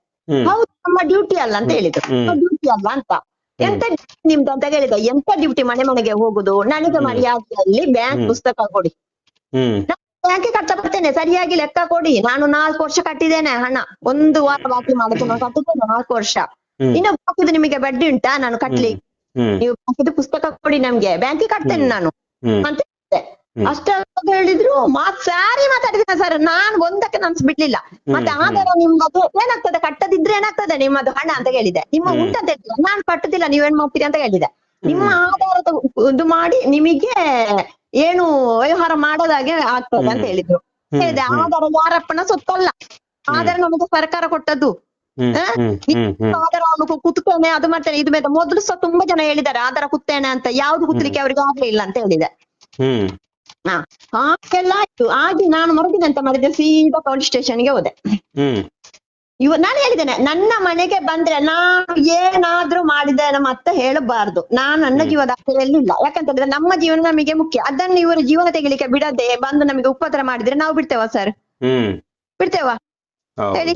Speaker 1: ಹೌದು ನಮ್ಮ ಡ್ಯೂಟಿ ಅಲ್ಲ ಅಂತ ಹೇಳಿದ್ರು. ಡ್ಯೂಟಿ ಅಲ್ಲ ಅಂತ. ಎಂತ ನಿಮ್ದು ಅಂತ ಹೇಳಿದೆ ಎಂತ ಡ್ಯೂಟಿ ಮನೆ ಮನೆಗೆ ಹೋಗುದು? ನನಗೆ ಮರ್ಯಾದೆಯಲ್ಲಿ ಬ್ಯಾಂಕ್ ಪುಸ್ತಕ ಕೊಡಿ.
Speaker 2: ಹ್ಮ್.
Speaker 1: ಬ್ಯಾಂಕಿಗೆ ಕಟ್ಟ ಬರ್ತೇನೆ ಸರಿಯಾಗಿ ಲೆಕ್ಕ ಕೊಡಿ. ನಾನು ನಾಲ್ಕು ವರ್ಷ ಕಟ್ಟಿದ್ದೇನೆ ಹಣ. ಒಂದು ವಾರ ಬಾಕಿ ಮಾಡುತ್ತೆ ನಾನು ಕಟ್ಟಿದ್ದೇನೆ ನಾಲ್ಕು ವರ್ಷ. ಇನ್ನು ಬಾಕಿದು ನಿಮಗೆ ಬಡ್ಡಿ ಉಂಟಾ? ನಾನು ಕಟ್ಲಿ. ನೀವು ಬಾಕಿದು ಪುಸ್ತಕ ಕೊಡಿ ನಮ್ಗೆ. ಬ್ಯಾಂಕಿಗೆ ಕಟ್ತೇನೆ ನಾನು. ಅಂತ ಹೇಳಿದೆ. ಅಷ್ಟೇ ಹೇಳಿದ್ರು ಮಾತ್ ಸಾರಿ ಮಾತಾಡಿದ್ದೀನಿ ಸರ್ ನಾನು ಒಂದಕ್ಕೆ ನನ್ಸ್ ಬಿಡ್ಲಿಲ್ಲ. ಮತ್ತೆ. ಆಧಾರ ನಿಮ್ಮದು ಏನಾಗ್ತದೆ? ಕಟ್ಟದಿದ್ರೆ ಏನಾಗ್ತದೆ? ನಿಮ್ಮದು ಹಣ ಅಂತ ಹೇಳಿದೆ. ನಿಮ್ಮ
Speaker 2: ಊಟ
Speaker 1: ಉಂಟಂತ ಹೇಳಿದ್ರು ನಾನು ಕಟ್ಟುದಿಲ್ಲ ನೀವೇನ್ ಮಾಡ್ತೀರಿ ಅಂತ ಹೇಳಿದೆ. ನಿಮ್ಮ ಆಧಾರದ ಇದು ಮಾಡಿ ನಿಮಗೆ ಏನು ವ್ಯವಹಾರ ಮಾಡೋದಾಗೆ ಆಗ್ತದೆ ಅಂತ ಹೇಳಿದ್ರು. ಹೇಳಿದೆ ಆಧಾರ ಯಾರಪ್ಪನ ಸೊತ್ತಲ್ಲ. ಆಧಾರ ನಮಗೆ ಸರ್ಕಾರ ಕೊಟ್ಟದ್ದು. ಆಧಾರ ಅವನು ಕುತ್ಕೊನೆ ಅದು ಮಾಡ್ತೇನೆ ಇದು ಮೇಲೆ ಮೊದಲು ಸಹ ತುಂಬಾ ಜನ ಹೇಳಿದ್ದಾರೆ ಆಧಾರ ಕುತ್ತೇನೆ ಅಂತ. ಯಾವ್ದು ಕುತ್ತಲಿಕ್ಕೆ ಅವ್ರಿಗೆ ಆಗ್ಲಿಲ್ಲ ಅಂತ ಹೇಳಿದೆ. ಹಾ ಹಾಗೆಲ್ಲ ಆಯ್ತು. ಹಾಗೆ ನಾನು ಮರುದಿನ ಅಂತ ಮಾಡಿದೆ ಸೀದಾ ಪೊಲೀಸ್ ಸ್ಟೇಷನ್ಗೆ ಹೋದೆ.
Speaker 2: ಹ್ಮ್.
Speaker 1: ಇವ ನಾನು ಹೇಳಿದ್ದೇನೆ ನನ್ನ ಮನೆಗೆ ಬಂದ್ರೆ ನಾನು ಏನಾದ್ರೂ ಮಾಡಿದೆ ನಮ್ಮ ಅತ್ತ ಹೇಳಬಾರ್ದು. ನಾನು ನನ್ನ. ಜೀವದ ಇಲ್ಲ. ಯಾಕಂತಂದ್ರೆ ಹೇಳಿದ್ರೆ ನಮ್ಮ ಜೀವನ ನಮಗೆ ಮುಖ್ಯ. ಅದನ್ನು ಇವರು ಜೀವನ ತೆಗಿಲಿಕ್ಕೆ ಬಿಡದೆ ಬಂದು ನಮಗೆ ಉಪದ್ರ ಮಾಡಿದ್ರೆ ನಾವು ಬಿಡ್ತೇವ ಸರ್
Speaker 2: ಹ್ಮ್.
Speaker 1: ಬಿಡ್ತೇವಾ? ಹೇಳಿ.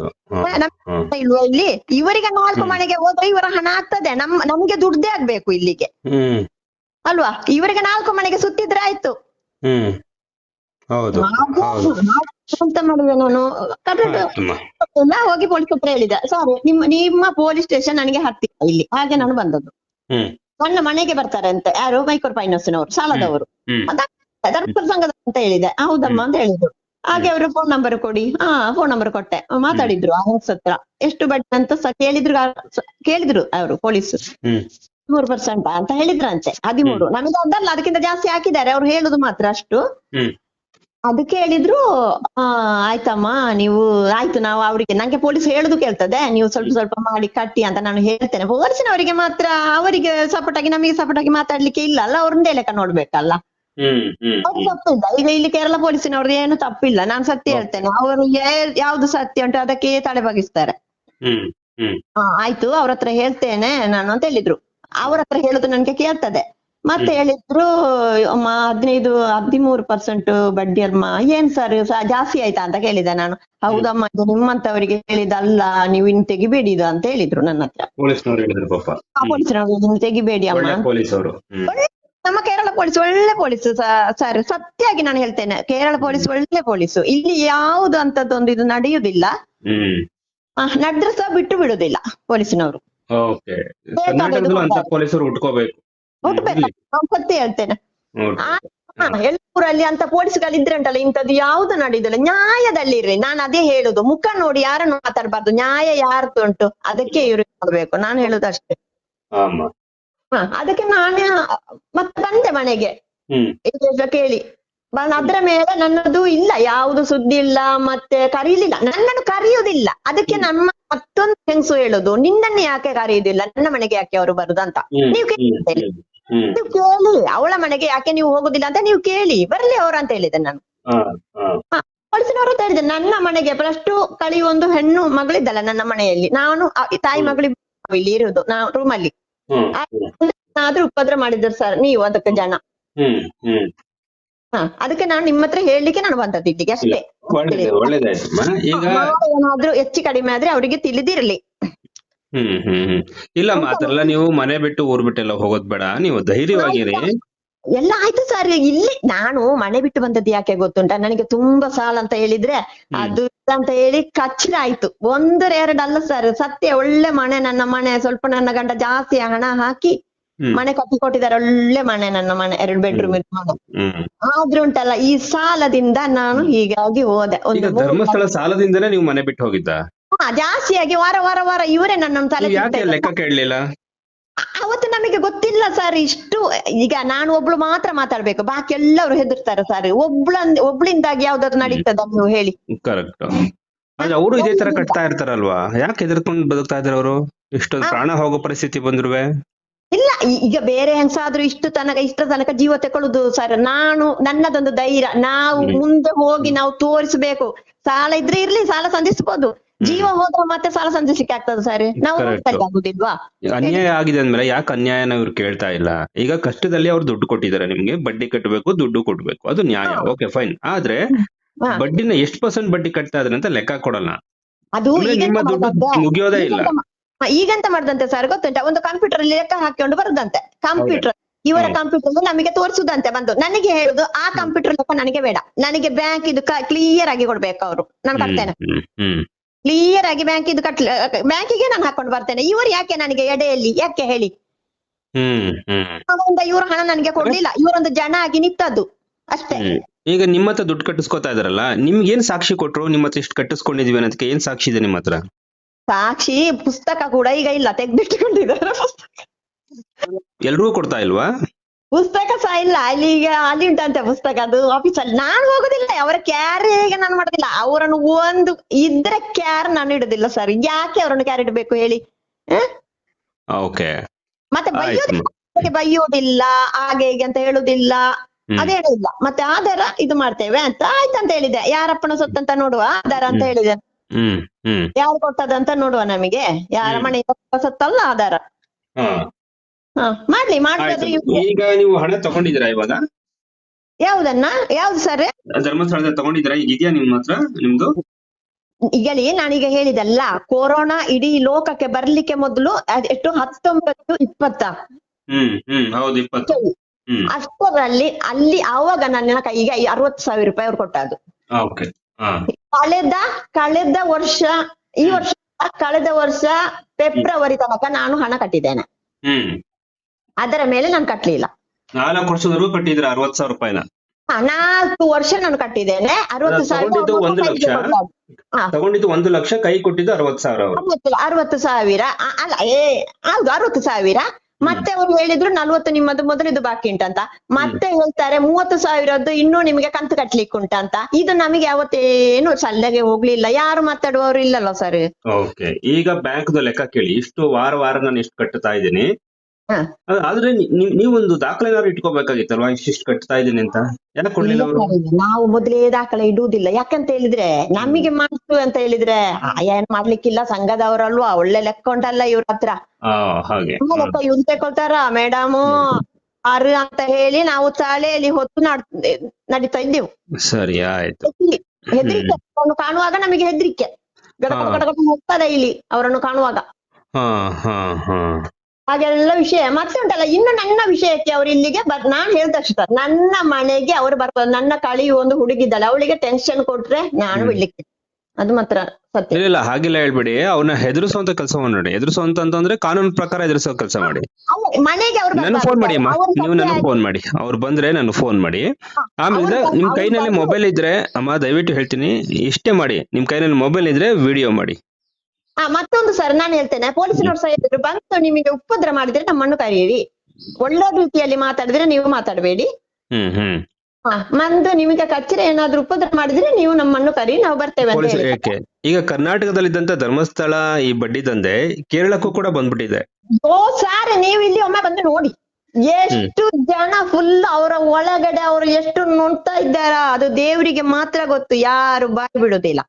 Speaker 1: ಇಲ್ವಾ ಇಲ್ಲಿ? ಇವರಿಗೆ ನಾಲ್ಕು ಮನೆಗೆ ಹೋದ್ರೆ ಇವರ ಹಣ ಆಗ್ತದೆ. ನಮ್ ನಮ್ಗೆ ದುಡ್ಡೇ ಆಗ್ಬೇಕು ಇಲ್ಲಿಗೆ. ಅಲ್ವಾ? ಇವರಿಗೆ ನಾಲ್ಕು ಮನೆಗೆ ಸುತ್ತಿದ್ರೆ ಆಯ್ತು.
Speaker 2: ಹ್ಮ್. ಹೌದು.
Speaker 1: ಎಂತ ಮಾಡಿದೆ ನಾನು ಕರೆಕ್ಟ್ ಹೋಗಿ ಪೊಲೀಸ್ ಹತ್ರ ಹೇಳಿದೆ ಸಾರಿ ನಿಮ್ಮ ನಿಮ್ಮ ಪೊಲೀಸ್ ಸ್ಟೇಷನ್ ನನಗೆ ಹತ್ತಿಲ್ಲ ಇಲ್ಲಿ. ಹಾಗೆ ನಾನು ಬಂದದ್ದು. ನನ್ನ ಮನೆಗೆ ಬರ್ತಾರೆ ಅಂತ. ಯಾರು? ಮೈಕ್ರೋ ಫೈನಾನ್ಸ್ನವರು ಸಾಲದವರು.
Speaker 2: ಹ್ಮ್
Speaker 1: ಧರ್ಮಸ್ಥಳ ಸಂಘದ ಅಂತ ಹೇಳಿದೆ ಹೌದಮ್ಮ ಅಂತ ಹೇಳಿದ್ರು. ಹಾಗೆ ಅವರು ಫೋನ್ ನಂಬರ್ ಕೊಡಿ. ಹಾ ಫೋನ್ ನಂಬರ್ ಕೊಟ್ಟೆ. ಮಾತಾಡಿದ್ರು. ಆ ಸತ್ರ ಹತ್ರ ಎಷ್ಟು ಬಡ್ಡಿ ಅಂತ ಕೇಳಿದ್ರು ಕೇಳಿದ್ರು ಅವರು ಪೊಲೀಸ್ ಮೂರು ಪರ್ಸೆಂಟ್ ಅಂತ ಹೇಳಿದ್ರಂತೆ ಹದಿಮೂರು. ನಮಗೆ ಅದಲ್ಲ ಅದಕ್ಕಿಂತ ಜಾಸ್ತಿ ಹಾಕಿದ್ದಾರೆ. ಅವ್ರು ಹೇಳುದು ಮಾತ್ರ ಅಷ್ಟು. ಅದಕ್ಕೆ ಹೇಳಿದ್ರು ಆಯ್ತಮ್ಮ ನೀವು ಆಯ್ತು ನಾವು ಅವರಿಗೆ ನಂಗೆ ಪೊಲೀಸ್ ಹೇಳುದು ಕೇಳ್ತದೆ. ನೀವು ಸ್ವಲ್ಪ ಸ್ವಲ್ಪ ಮಾಡಿ ಕಟ್ಟಿ ಅಂತ ನಾನು ಹೇಳ್ತೇನೆ. ಪೊಲೀಸಿನವರಿಗೆ ಮಾತ್ರ ಅವರಿಗೆ ಸಪೋರ್ಟ್ ಆಗಿ ನಮಗೆ ಸಪೋರ್ಟ್ ಆಗಿ ಮಾತಾಡ್ಲಿಕ್ಕೆ ಇಲ್ಲ ಅಲ್ಲ ಅವ್ರನ್ನೇ ಲೆಕ್ಕ ನೋಡ್ಬೇಕಲ್ಲ ತಪ್ಪಿಲ್ಲ. ಈಗ ಇಲ್ಲಿ ಕೇರಳ ಪೊಲೀಸಿನವ್ರದ್ದು ಏನು ತಪ್ಪಿಲ್ಲ. ನಾನು ಸತ್ಯ ಹೇಳ್ತೇನೆ. ಅವರು ಯಾವ್ದು ಸತ್ಯ ಉಂಟು ಅದಕ್ಕೆ ತಲೆ ಬಗಿಸ್ತಾರೆ ಆಯ್ತು ಅವ್ರ ಹತ್ರ ಹೇಳ್ತೇನೆ ನಾನು ಅಂತ ಹೇಳಿದ್ರು. ಅವ್ರ ಹತ್ರ ಹೇಳುದು ನನ್ಗೆ ಕೇಳ್ತದೆ. ಮತ್ತೆ ಹೇಳಿದ್ರು ಅಮ್ಮ ಹದಿನೈದು ಹದಿಮೂರು ಪರ್ಸೆಂಟ್ ಬಡ್ಡಿ ಅಮ್ಮ ಏನ್ ಸರ್ ಜಾಸ್ತಿ ಆಯ್ತಾ? ಅಂತ ಕೇಳಿದೆ ನಾನು. ಹೌದಮ್ಮ ಇದು ನಿಮ್ಮಂತವರಿಗೆ ಹೇಳಿದಲ್ಲ ನೀವು ಇನ್ ತೆಗಿಬೇಡಿ ಇದು ಅಂತ ಹೇಳಿದ್ರು ನನ್ನ ಹತ್ರ.
Speaker 2: ಪೊಲೀಸ್ನವರು
Speaker 1: ತೆಗಿಬೇಡಿ ಅಮ್ಮ. ನಮ್ಮ ಕೇರಳ ಪೊಲೀಸ್ ಒಳ್ಳೆ ಪೊಲೀಸ್ ಸರ್ ಸತ್ಯಾಗಿ ನಾನು ಹೇಳ್ತೇನೆ ಕೇರಳ ಪೊಲೀಸ್ ಒಳ್ಳೆ ಪೊಲೀಸ್. ಇಲ್ಲಿ ಯಾವುದು ಅಂತದ್ದೊಂದು ಇದು ನಡೆಯುವುದಿಲ್ಲ ನಡ್ರು ಸಹ ಬಿಟ್ಟು ಬಿಡುದಿಲ್ಲ ಪೊಲೀಸಿನವರು.
Speaker 2: ಓಕೆ. ಅಂತ ಪೊಲೀಸರು
Speaker 1: ಸತ್ಯ ಹೇಳ್ತೇನೆ. ಅಂತ ಪೊಲೀಸ್ಗಳಿದ್ರೆ ಉಂಟಲ್ಲ ಇಂಥದ್ದು ಯಾವ್ದು ನಡೆಯುದಿಲ್ಲ ನ್ಯಾಯದಲ್ಲಿ ಇರ್ರಿ. ನಾನು ಅದೇ ಹೇಳುದು. ಮುಖ ನೋಡಿ ಯಾರನ್ನು ಮಾತಾಡ್ಬಾರ್ದು. ನ್ಯಾಯ ಯಾರ್ದು ಉಂಟು? ಅದಕ್ಕೆ ಇವ್ರು ನೋಡ್ಬೇಕು. ನಾನು ಹೇಳುದು ಅಷ್ಟೇ. ಅದಕ್ಕೆ ನಾನೇ ಮತ್ತೆ ಬಂದೆ ಮನೆಗೆ. ಕೇಳಿ. ಅದ್ರ ಮೇಲೆ ನನ್ನದು ಇಲ್ಲ ಯಾವುದು ಸುದ್ದಿ ಇಲ್ಲ ಮತ್ತೆ ಕರೀಲಿಲ್ಲ. ನನ್ನನ್ನು ಕರೆಯುವುದಿಲ್ಲ. ಅದಕ್ಕೆ ನಮ್ಮ ಮತ್ತೊಂದು ಹೆಂಗಸು ಹೇಳುದು ನಿನ್ನನ್ನು ಯಾಕೆ ಕರೆಯುವುದಿಲ್ಲ? ನನ್ನ ಮನೆಗೆ ಯಾಕೆ ಅವರು ಬರುದಂತ
Speaker 2: ಅಂತ.
Speaker 1: ನೀವು ಕೇಳಿ ನೀವು ಕೇಳಿ ಅವಳ ಮನೆಗೆ ಯಾಕೆ ನೀವು ಹೋಗುದಿಲ್ಲ ಅಂತ ನೀವು ಕೇಳಿ. ಬರ್ಲಿ ಅವ್ರು ಅಂತ ಹೇಳಿದೆ ನಾನು.
Speaker 2: ಹಾ ಹಾ.
Speaker 1: ಪೊಲೀಸಿನವರು ಅಂತ ಹೇಳಿದೆ. ನನ್ನ ಮನೆಗೆ ಫಸ್ಟ್ ಕಳಿಯುವ ಒಂದು ಹೆಣ್ಣು ಮಗಳಿದ್ದಲ್ಲ ನನ್ನ ಮನೆಯಲ್ಲಿ. ನಾನು ತಾಯಿ ಮಗಳು ಇಲ್ಲಿ ಇರುವುದು ನಾವು ರೂಮಲ್ಲಿ ಆದ್ರೂ ಉಪದ್ರ ಮಾಡಿದ್ರು ಸರ್ ನೀವು ಅದಕ್ಕೆ ಜನ. ಅದಕ್ಕೆ ನಾನು ನಿಮ್ಮ ಹತ್ರ ಹೇಳಲಿಕ್ಕೆ ನಾನು ಬಂದದ್ದು ಇಲ್ಲಿಗೆ ಅಷ್ಟೇ.
Speaker 2: ಒಳ್ಳೇದು ಒಳ್ಳೇದಾಯ್ತಮ್ಮ. ಈಗ
Speaker 1: ನಾಳೆ ಏನಾದ್ರೂ ಹೆಚ್ಚು ಕಡಿಮೆ ಆದ್ರೆ ಅವರಿಗೆ ತಿಳಿದಿರಲಿ.
Speaker 2: ಹ್ಮ್ ಹ್ಮ್ ಹ್ಮ್. ಇಲ್ಲ ನೀವು ಮನೆ ಬಿಟ್ಟು ಊರ್ ಬಿಟ್ಟೆಲ್ಲ ಹೋಗೋದ್ ಬೇಡ ನೀವು ಧೈರ್ಯವಾಗಿರಿ.
Speaker 1: ಎಲ್ಲ ಆಯ್ತು ಸರ್ ಇಲ್ಲಿ ನಾನು ಮನೆ ಬಿಟ್ಟು ಬಂದದ್ದು ಯಾಕೆ ಗೊತ್ತುಂಟ? ನನಗೆ ತುಂಬಾ ಸಾಲ ಅಂತ ಹೇಳಿದ್ರೆ ಅದು ಅಂತ ಹೇಳಿ ಕಚ್ಚಿರ ಆಯ್ತು. ಒಂದರ ಎರಡಲ್ಲ ಅಲ್ಲ ಸರ್ ಸತ್ಯ ಒಳ್ಳೆ ಮನೆ ನನ್ನ ಮನೆ ಸ್ವಲ್ಪ ನನ್ನ ಗಂಡ ಜಾಸ್ತಿ ಹಣ ಹಾಕಿ. ಮನೆ ಕಟ್ಟಿ ಕೊಟ್ಟಿದ್ದಾರೆ ಒಳ್ಳೆ ಮನೆ ನನ್ನ ಮನೆ ಎರಡು ಬೆಡ್ರೂಮ್ ಮನೆ
Speaker 2: ಹ್ಮ್.
Speaker 1: ಆದ್ರೂ ಉಂಟಲ್ಲ ಈ ಸಾಲದಿಂದ ನಾನು ಹೀಗಾಗಿ ಹೋದೆ.
Speaker 2: ಈಗ
Speaker 1: ಒಂದು
Speaker 2: ಧರ್ಮಸ್ಥಳ ಸಾಲದಿಂದನೇ ನೀವು ಮನೆ ಬಿಟ್ಟು ಹೋಗಿದ್ದ?
Speaker 1: ಹಾ, ಜಾಸ್ತಿಯಾಗಿ ವಾರ ವಾರ ವಾರ ಇವರೇ ನನ್ನ ತಲೆ
Speaker 2: ನೀವು ಯಾಕೆ ಲೆಕ್ಕ ಕೇಳಲಿಲ್ಲ?
Speaker 1: ಅವತ್ತು ನಮಗೆ ಗೊತ್ತಿಲ್ಲ ಸರ್ ಇಷ್ಟು ಈಗ ನಾನು ಒಬ್ಳು ಮಾತ್ರ ಮಾತಾಡ್ಬೇಕು ಬಾಕಿ ಎಲ್ಲರೂ ಹೆದರ್ತಾರೆ ಸರ್. ಒಬ್ಳ ಒಬ್ಳಿಂದಾಗಿ ಯಾವ್ದಾದ್ರು ನಡೀತದ ನೀವು ಹೇಳಿ.
Speaker 2: ಕರೆಕ್ಟ್ ಆದ್ರೆ ಅವರು ಇದೇ ತರ ಕಟ್ತಾ ಇರ್ತಾರಲ್ವಾ? ಯಾಕೆ ಹೆದರ್ಕೊಂಡು ಬದುಕ್ತಾ ಇದ್ರು ಅವರು? ಇಷ್ಟೊಂದು ಪ್ರಾಣ ಹೋಗೋ ಪರಿಸ್ಥಿತಿ ಬಂದ್ರುವೆ.
Speaker 1: ಇಲ್ಲ ಈಗ ಬೇರೆ ಹೆಂಗಸಾದ್ರೂ ಇಷ್ಟು ತನಕ ಇಷ್ಟ ತನಕ ಜೀವ ತಕೊಳ್ಳುದು ಸರ್ ನಾನು ನನ್ನದೊಂದು ಧೈರ್ಯ. ನಾವು ಮುಂದೆ ಹೋಗಿ ನಾವು ತೋರಿಸ್ಬೇಕು. ಸಾಲ ಇದ್ರೆ ಇರ್ಲಿ ಸಾಲ ಸಂಧಿಸಬಹುದು ಜೀವ ಹೋದ್ರೆ ಮತ್ತೆ ಸಾಲ ಸಂಧಿಸ್ಲಿಕ್ಕೆ ಆಗ್ತದೆ ಸರ್ ನಾವು ಆಗುದಿಲ್ವಾ?
Speaker 2: ಅನ್ಯಾಯ ಆಗಿದೆ ಅಂದ್ಮೇಲೆ ಯಾಕೆ ಅನ್ಯಾಯನ ಇವ್ರು ಕೇಳ್ತಾ ಇಲ್ಲ? ಈಗ ಕಷ್ಟದಲ್ಲಿ ಅವ್ರು ದುಡ್ಡು ಕೊಟ್ಟಿದ್ದಾರೆ ನಿಮ್ಗೆ ಬಡ್ಡಿ ಕಟ್ಟಬೇಕು ದುಡ್ಡು ಕೊಡ್ಬೇಕು. ಅದು ನ್ಯಾಯ. ಓಕೆ ಫೈನ್ ಆದ್ರೆ ಬಡ್ಡಿನ ಎಷ್ಟು ಪರ್ಸೆಂಟ್ ಬಡ್ಡಿ ಕಟ್ತಾ ಇದ್ರೆ ಅಂತ ಲೆಕ್ಕ ಕೊಡಲ್ಲ.
Speaker 1: ಅದು
Speaker 2: ನಿಮ್ಮ ದುಡ್ಡು ಮುಗಿಯೋದೇ ಇಲ್ಲ.
Speaker 1: ಈಗೆಂತ ಮಾಡ್ದಂತೆ ಸರ್ ಗೊತ್ತುಂಟ? ಒಂದು ಕಂಪ್ಯೂಟರ್ ಅಲ್ಲಿ ಲೆಕ್ಕ ಹಾಕೊಂಡು ಬರುದಂತೆ. ಕಂಪ್ಯೂಟರ್ ಇವರ. ಕಂಪ್ಯೂಟರ್ ನಮಗೆ ತೋರಿಸುದಂತೆ ಬಂದು. ನನಗೆ ಹೇಳುದು ಆ ಕಂಪ್ಯೂಟರ್ ಲೆಕ್ಕ ನನಗೆ ಬೇಡ. ನನಗೆ ಬ್ಯಾಂಕ್ ಇದು ಕ್ಲಿಯರ್ ಆಗಿ ಕೊಡ್ಬೇಕು ಅವರು. ನಾನು ಕಟ್ತೇನೆ. ಕ್ಲಿಯರ್ ಆಗಿ ಬ್ಯಾಂಕ್ ಇದು ಕಟ್ ಬ್ಯಾಂಕಿಗೆ ನಾನು ಹಾಕೊಂಡು ಬರ್ತೇನೆ. ಇವರು ಯಾಕೆ ನನಗೆ ಎಡೆಯಲ್ಲಿ? ಯಾಕೆ ಹೇಳಿ? ಇವರು ಹಣ ನನಗೆ ಕೊಡ್ಲಿಲ್ಲ. ಇವರೊಂದು ಜನ ಆಗಿ ನಿಂತದ್ದು. ಅಷ್ಟೇ.
Speaker 2: ಈಗ ನಿಮ್ಮ ಹತ್ರ ದುಡ್ಡು ಕಟ್ಟಿಸ್ಕೊತಾ ಇದಾರಲ್ಲ ನಿಮ್ಗೆ ಏನ್ ಸಾಕ್ಷಿ ಕೊಟ್ರು? ನಿಮ್ಮ ಹತ್ರ ಇಷ್ಟು ಕಟ್ಟಿಸ್ಕೊಂಡಿದೀವಿ ಅನ್ನೋದಕ್ಕೆ ಏನ್ ಸಾಕ್ಷಿ ಇದೆ ನಿಮ್ಮ ಹತ್ರ?
Speaker 1: ಸಾಕ್ಷಿ ಪುಸ್ತಕ ಕೂಡ ಈಗ ಇಲ್ಲ ತೆಗ್ದಿಟ್ಟುಕೊಂಡಿದ್ದಾರೆ ಪುಸ್ತಕ.
Speaker 2: ಎಲ್ರಿಗೂ ಕೊಡ್ತಾ ಇಲ್ವಾ?
Speaker 1: ಪುಸ್ತಕ ಸಹ ಇಲ್ಲ ಅಲ್ಲಿ ಈಗ ಅಲ್ಲಿ ಉಂಟಂತೆ ಪುಸ್ತಕ ಅದು ಆಫೀಸ್ ಅಲ್ಲಿ ನಾನು ಹೋಗುದಿಲ್ಲ ಅವರ ಕ್ಯಾರ್ ಹೇಗೆ ನಾನು ಮಾಡುದಿಲ್ಲ. ಅವರನ್ನು ಒಂದು ಇದ್ರೆ ಕ್ಯಾರ್ ನಾನು ಇಡುದಿಲ್ಲ ಸರ್ ಯಾಕೆ ಅವರನ್ನು ಕ್ಯಾರ್ ಇಡಬೇಕು ಹೇಳಿ?
Speaker 2: ಓಕೆ
Speaker 1: ಮತ್ತೆ ಬೈಯೋದಿಲ್ಲ ಬೈಯೋದಿಲ್ಲ ಹಾಗೆ ಹೀಗೆ ಅಂತ ಹೇಳುದಿಲ್ಲ
Speaker 2: ಹ್ಮ್.
Speaker 1: ಅದೇ ಹೇಳಿಲ್ಲ ಮತ್ತೆ ಆಧಾರ ಇದು ಮಾಡ್ತೇವೆ ಅಂತ ಆಯ್ತಂತ ಹೇಳಿದೆ ಯಾರಪ್ಪನ ಸೊತ್ತಂತ ನೋಡುವ ಆಧಾರ ಅಂತ. ಹೇಳಿದೆ. ಯಾರು ಕೊಟ್ಟದಂತ ನೋಡುವ ನಮಗೆ. ಯಾರ ಮನೆ ಸತ್ತಲ್ಲ ಆಧಾರ. ಮಾಡ್ಲಿ ಮಾಡ್ಬೋದು
Speaker 2: ಈಗ ನೀವು ಹಣ ತಗೊಂಡಿದ್ದೀರಾ ಇವಾಗ?
Speaker 1: ಯಾವ್ದನ್ನ? ಯಾವ್ದು ಸರ್?
Speaker 2: ಧರ್ಮಸ್ಥಳದ ತಗೊಂಡಿದ್ದೀರಾ? ಈಗ ಇದೆಯಾ ನಿಮ್ಮ ಹತ್ರ ನಿಮ್ದು?
Speaker 1: ಈಗಲೇ ನಾನೀಗ ಹೇಳಿದಲ್ಲ ಕೊರೋನಾ ಇಡೀ ಲೋಕಕ್ಕೆ ಬರ್ಲಿಕ್ಕೆ ಮೊದಲು ಎಷ್ಟು ಹತ್ತೊಂಬತ್ತು ಇಪ್ಪತ್ತ. ಅಷ್ಟರಲ್ಲಿ ಅಲ್ಲಿ ಆವಾಗ ನನ್ನ ಕೈಗೆ ಅರವತ್ತು ಸಾವಿರ ರೂಪಾಯಿ ಅವ್ರು ಕೊಟ್ಟದ್ದು. ಕಳೆದ ಕಳೆದ ವರ್ಷ ಈ ವರ್ಷ ಕಳೆದ ವರ್ಷ ಫೆಬ್ರವರಿ ತನಕ ನಾನು ಹಣ ಕಟ್ಟಿದ್ದೇನೆ.
Speaker 2: ಹ್ಮ್.
Speaker 1: ಅದರ ಮೇಲೆ ನಾನು ಕಟ್ಲಿಲ್ಲ.
Speaker 2: ನಾಲ್ಕು ವರ್ಷದವರೆಗೂ ಕಟ್ಟಿದ್ರ ಅರವತ್ ಸಾವಿರ ರೂಪಾಯಿನ?
Speaker 1: ನಾಲ್ಕು ವರ್ಷ ನಾನು ಕಟ್ಟಿದ್ದೇನೆ. ಅರವತ್ತು ಸಾವಿರ
Speaker 2: ತಗೊಂಡಿದ್ದು ಒಂದು ಲಕ್ಷ?
Speaker 1: ಹಾ.
Speaker 2: ತಗೊಂಡಿದ್ದು ಒಂದು ಲಕ್ಷ ಕೈ ಕೊಟ್ಟಿದ್ದು ಅರವತ್ತು ಸಾವಿರ
Speaker 1: ಅರವತ್ತು ಸಾವಿರ. ಅಲ್ಲ ಏ ಹೌದು ಅರವತ್ತು ಸಾವಿರ. ಮತ್ತೆ ಅವ್ರು ಹೇಳಿದ್ರು ನಲ್ವತ್ತು ನಿಮ್ಮದು ಮೊದಲಿದು ಬಾಕಿ ಉಂಟಂತ. ಮತ್ತೆ ಹೇಳ್ತಾರೆ ಮೂವತ್ತು ಸಾವಿರದ್ದು ಇನ್ನೂ ನಿಮಗೆ ಕಂತು ಕಟ್ಲಿಕ್ಕೆ ಉಂಟಂತ. ಇದು ನಮಗೆ ಅವತ್ತೇನು ಸಲ್ಲೆಗೆ ಹೋಗ್ಲಿಲ್ಲ. ಯಾರು ಮಾತಾಡುವವರು ಇಲ್ಲಲ್ಲ ಸರ್
Speaker 2: ಈಗ ಬ್ಯಾಂಕ್ ಲೆಕ್ಕ ಕೇಳಿ. ಇಷ್ಟು ವಾರ ವಾರ ನಾನು ಇಷ್ಟು ಕಟ್ಟುತ್ತಾ ಇದ್ದೀನಿ? ಆದ್ರೆ ನೀವೊಂದು ದಾಖಲೆ ಇಟ್ಕೋಬೇಕಾಗಿತ್ತಲ್ವಾ? ಇಷ್ಟಿಷ್ಟು ಕಟ್ತಾ ಇದ್ದೀನಿ ಅಂತ. ಯಾಕೆ ಕೊಡ್ಲಿಲ್ಲ ಅವರು?
Speaker 1: ನಾವು ಮೊದಲೇ ದಾಖಲೆ ಇಡುವುದಿಲ್ಲ. ಯಾಕಂತ ಹೇಳಿದ್ರೆ ನಮಗೆ ಮಾಡ್ತು ಅಂತ ಹೇಳಿದ್ರೆ ಏನ್ ಮಾಡ್ಲಿಕ್ಕಿಲ್ಲ ಸಂಘದವರಲ್ವಾ? ಒಳ್ಳೆ ಲೆಕ್ಕ ಉಂಟಲ್ಲ ಇವ್ರ ಹತ್ರ.
Speaker 2: ಹಾಗೆ.
Speaker 1: ಇವ್ರು ತಗೊಳ್ತಾರ ಮೇಡಮ್ ಆರು ಅಂತ ಹೇಳಿ ನಾವು ತಾಳೆಯಲ್ಲಿ ಹೊತ್ತು ನಡ್ ನಡೀತಾ ಇದ್ದೆವು.
Speaker 2: ಸರಿ ಆಯ್ತು.
Speaker 1: ಹೆದರಿಕೆ ಕಾಣುವಾಗ ನಮಗೆ ಹೆದರಿಕೆ. ಗಡಗಡ ಹೋಗ್ತದೆ ಇಲ್ಲಿ ಅವರನ್ನು ಕಾಣುವಾಗ. ಹಾಗೆಲ್ಲ ವಿಷಯ. ಮತ್ತೆ ಉಂಟಲ್ಲ ಇನ್ನು ನನ್ನ ವಿಷಯಕ್ಕೆ ಅವ್ರು ಇಲ್ಲಿಗೆ ಬರ್ ನಾನ್ ಹೇಳ್ದಷ್ಟು ನನ್ನ ಮನೆಗೆ ಅವ್ರು ಬರ್ತಾರೆ ನನ್ನ ಕಳಿ ಒಂದು ಹುಡುಗಿದ್ದಾಳೆ ಅವಳಿಗೆ ಟೆನ್ಷನ್ ಕೊಟ್ರೆ ನಾನು. ಬಿಡ್ಲಿಕ್ಕೆ ಅದು ಮಾತ್ರ ಸತ್ಯ.
Speaker 2: ಇಲ್ಲ ಹಾಗೆಲ್ಲ ಹೇಳ್ಬೇಡಿ. ಅವನ್ನ ಹೆದರ್ಸುವಂತ ಕೆಲಸ ನೋಡಿ. ಹೆದರ್ಸುವಂತ ಅಂತಂದ್ರೆ ಕಾನೂನು ಪ್ರಕಾರ ಹೆದರ್ಸೋ ಕೆಲಸ ಮಾಡಿ.
Speaker 1: ಮನೆಗೆ
Speaker 2: ನನ್ ಫೋನ್ ಮಾಡಿ ಅಮ್ಮ. ನೀವು ನನಗೆ ಫೋನ್ ಮಾಡಿ. ಅವ್ರು ಬಂದ್ರೆ ನನ್ ಫೋನ್ ಮಾಡಿ. ಆಮೇಲೆ ನಿಮ್ ಕೈನಲ್ಲಿ ಮೊಬೈಲ್ ಇದ್ರೆ ಅಮ್ಮ ದಯವಿಟ್ಟು ಹೇಳ್ತೀನಿ ಇಷ್ಟೇ ಮಾಡಿ. ನಿಮ್ ಕೈನಲ್ಲಿ ಮೊಬೈಲ್ ಇದ್ರೆ ವಿಡಿಯೋ ಮಾಡಿ.
Speaker 1: ಆ ಮತ್ತೊಂದು ಸರ್ ನಾನು ಹೇಳ್ತೇನೆ. ಪೊಲೀಸ್ನವ್ರು ಸಹ ಹೇಳಿದ್ರು ಬಂದು ನಿಮಗೆ ಉಪದ್ರ ಮಾಡಿದ್ರೆ ನಮ್ಮನ್ನು ಕರೆಯಿರಿ. ಒಳ್ಳೆ ರೀತಿಯಲ್ಲಿ ಮಾತಾಡಿದ್ರೆ ನೀವು ಮಾತಾಡಬೇಡಿ.
Speaker 2: ಹ್ಮ್ ಹ್ಮ್.
Speaker 1: ಹಾ ಮಂದು ನಿಮಗೆ ಕಚ್ಚಿರ ಏನಾದ್ರು ಉಪದ್ರ ಮಾಡಿದ್ರೆ ನೀವು ನಮ್ಮನ್ನು ಕರಿ ನಾವು ಬರ್ತೇವೆ ಅಂತ ಇದ್ದಂತ
Speaker 2: ಏಕೆ? ಈಗ ಕರ್ನಾಟಕದಲ್ಲಿದ್ದಂತ ಧರ್ಮಸ್ಥಳ ಈ ಬಡ್ಡಿ ದಂಧೆ ಕೇರಳಕ್ಕೂ ಕೂಡ ಬಂದ್ಬಿಟ್ಟಿದೆ.
Speaker 1: ಓ ಸರ್ ನೀವು ಇಲ್ಲಿ ಒಮ್ಮೆ ಬಂದು ನೋಡಿ. ಎಷ್ಟು ಜನ ಫುಲ್ ಅವರ ಒಳಗಡೆ ಅವರು ಎಷ್ಟು ನೋಡ್ತಾ ಇದ್ದಾರಾ ಅದು ದೇವರಿಗೆ ಮಾತ್ರ ಗೊತ್ತು. ಯಾರು ಬಾಯಿ ಬಿಡುದಿಲ್ಲ.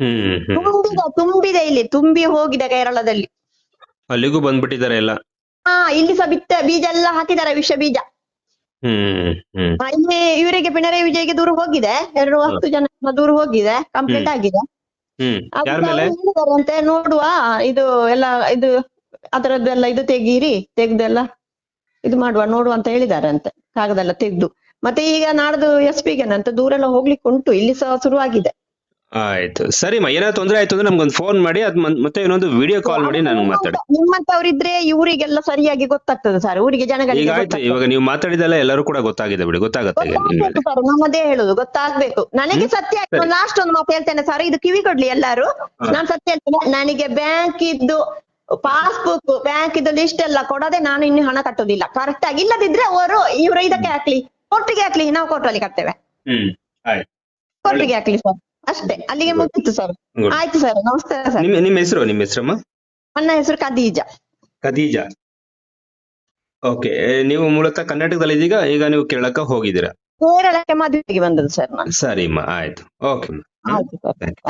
Speaker 2: ಹ್ಮ್ ಹ್ಮ್
Speaker 1: ತುಂಬಿದೆ ತುಂಬಿದೆ ಇಲ್ಲಿ ತುಂಬಿ ಹೋಗಿದೆ ಕೇರಳದಲ್ಲಿ.
Speaker 2: ಅಲ್ಲಿಗೂ ಬಂದ್ಬಿಟ್ಟಿದ್ದಾರೆ ಎಲ್ಲ?
Speaker 1: ಹಾ ಇಲ್ಲಿ ಸಹ ಬಿತ್ತ ಬೀಜ ಎಲ್ಲ ಹಾಕಿದ್ದಾರೆ ವಿಷ ಬೀಜ
Speaker 2: ಹ್ಮ್.
Speaker 1: ಇಲ್ಲಿ ಇವರಿಗೆ ಪಿಣರಾಯಿ ವಿಜಯ್ಗೆ ದೂರ ಹೋಗಿದೆ. ಎರಡು ಹತ್ತು ಜನ ದೂರ ಹೋಗಿದೆ ಕಂಪ್ಲೀಟ್ ಆಗಿದೆ.
Speaker 2: ಹ್ಮ್
Speaker 1: ಅದು
Speaker 2: ಯಾರ
Speaker 1: ನಾವು
Speaker 2: ಮೇಲೆ
Speaker 1: ಹೇಳಿದಾರಂತೆ ನೋಡುವ. ಇದು ಎಲ್ಲ ಇದು ಅದರದ್ದೆಲ್ಲ ಇದು ತೆಗೀರಿ ತೆಗ್ದೆಲ್ಲ ಇದು ಮಾಡುವ ನೋಡುವ ಅಂತ ಹೇಳಿದಾರಂತೆ ಕಾಗದೆಲ್ಲ ತೆಗ್ದು. ಮತ್ತೆ ಈಗ ನಾಡ್ದು ಎಸ್ ಪಿಗೆನಂತ ದೂರ ಎಲ್ಲ ಹೋಗ್ಲಿಕ್ಕೆ ಉಂಟು ಇಲ್ಲಿ ಸಹ ಶುರುವಾಗಿದೆ.
Speaker 2: ಆಯ್ತು. ಸರಿಮ್ಮ ಏನಾದ್ರು ತೊಂದ್ರೆ ಆಯ್ತು ಅಂದ್ರೆ ನಮ್ಗೊಂದು ಫೋನ್ ಮಾಡಿ ಅದ್ ಮನ್- ಮತ್ತೆ ಇನ್ನೊಂದು ವಿಡಿಯೋ ಕಾಲ್ ಮಾಡಿ ನನಗೆ ಮಾತಾಡಿ
Speaker 1: ನಿಮ್ಮಂತವ್ರಿದ್ರೆ ಇವರಿಗೆಲ್ಲ ಸರಿಯಾಗಿ ಗೊತ್ತಾಗ್ತದೆ ಸರ್. ಊರಿಗೆ
Speaker 2: ಈಗ
Speaker 1: ಜನಗಳಿಗೆ
Speaker 2: ಆಯ್ತು
Speaker 1: ಗೊತ್ತಾಗ್ತದೆ.
Speaker 2: ಇವಾಗ ನೀವು ಮಾತಾಡಿದೆಲ್ಲ ಎಲ್ಲರೂ ಕೂಡ ಗೊತ್ತಾಗಿದೆ ಬಿಡಿ ಗೊತ್ತಾಗುತ್ತೆ ಈಗ ಇನ್ಮೇಲೆ
Speaker 1: ಗೊತ್ತಾಗ್ಬೇಕು ಸರ್ ನಮ್ಮದೇ ಹೇಳುದು ಗೊತ್ತಾಗ್ಬೇಕು. ನನಗೆ ಸತ್ಯ
Speaker 2: ಸರಿ.
Speaker 1: ಲಾಸ್ಟ್ ಒಂದು ಮಾತು ಹೇಳ್ತೇನೆ ಸರ್. ಇದು ಕಿವಿ ಕೊಡ್ಲಿ ಎಲ್ಲಾರು. ನಾನು ಸತ್ಯ ಹೇಳ್ತೇನೆ ನನಗೆ ಬ್ಯಾಂಕ್ ಇದ್ದು ಪಾಸ್ಬುಕ್ ಬ್ಯಾಂಕ್ ಇದ್ದು ಲಿಸ್ಟ್ ಎಲ್ಲ ಕೊಡದೆ ನಾನು ಇನ್ನು ಹಣ ಕಟ್ಟುದಿಲ್ಲ. ಕರೆಕ್ಟ್ ಆಗಿ ಇಲ್ಲದಿದ್ರೆ ಅವರು ಇವರು ಇದಕ್ಕೆ ಹಾಕ್ಲಿ ಕೊಟ್ಟಿಗೆ ಹಾಕ್ಲಿ ನಾವು ಕೋರ್ಟಲ್ಲಿ ಕಟ್ತೇವೆ.
Speaker 2: ಹ್ಮ್ ಆಯ್ತು.
Speaker 1: ಕೋರ್ಟಿಗೆ ಹಾಕ್ಲಿ ಸರ್. ಅಷ್ಟೇ ಅಲ್ಲಿಗೆ ಮುಗಿತು ಸರ್ ಆಯ್ತು ಸರ್ ನಮಸ್ಕಾರ ಸರ್
Speaker 2: ನಿಮ್ಮ ನಿಮ್ ಹೆಸರು ನಿಮ್ಮ ಹೆಸರಮ್ಮ?
Speaker 1: ನನ್ನ ಹೆಸರು ಖದೀಜಾ.
Speaker 2: ಖದೀಜಾ. ಓಕೆ ನೀವು ಮೂಲತಃ ಕರ್ನಾಟಕದಲ್ಲಿ ಇದೀಗ ಈಗ ನೀವು ಕೇರಳಕ್ಕೆ ಹೋಗಿದ್ದೀರಾ?
Speaker 1: ಕೇರಳಕ್ಕೆ ಮದುವೆಗೆ ಬಂದದ್ದು ಸರ್ ನಾನು.
Speaker 2: ಸರಿಮ್ಮ ಆಯ್ತು. ಓಕೆ
Speaker 1: ಆಯ್ತು ಸರ್ ಆಯ್ತು.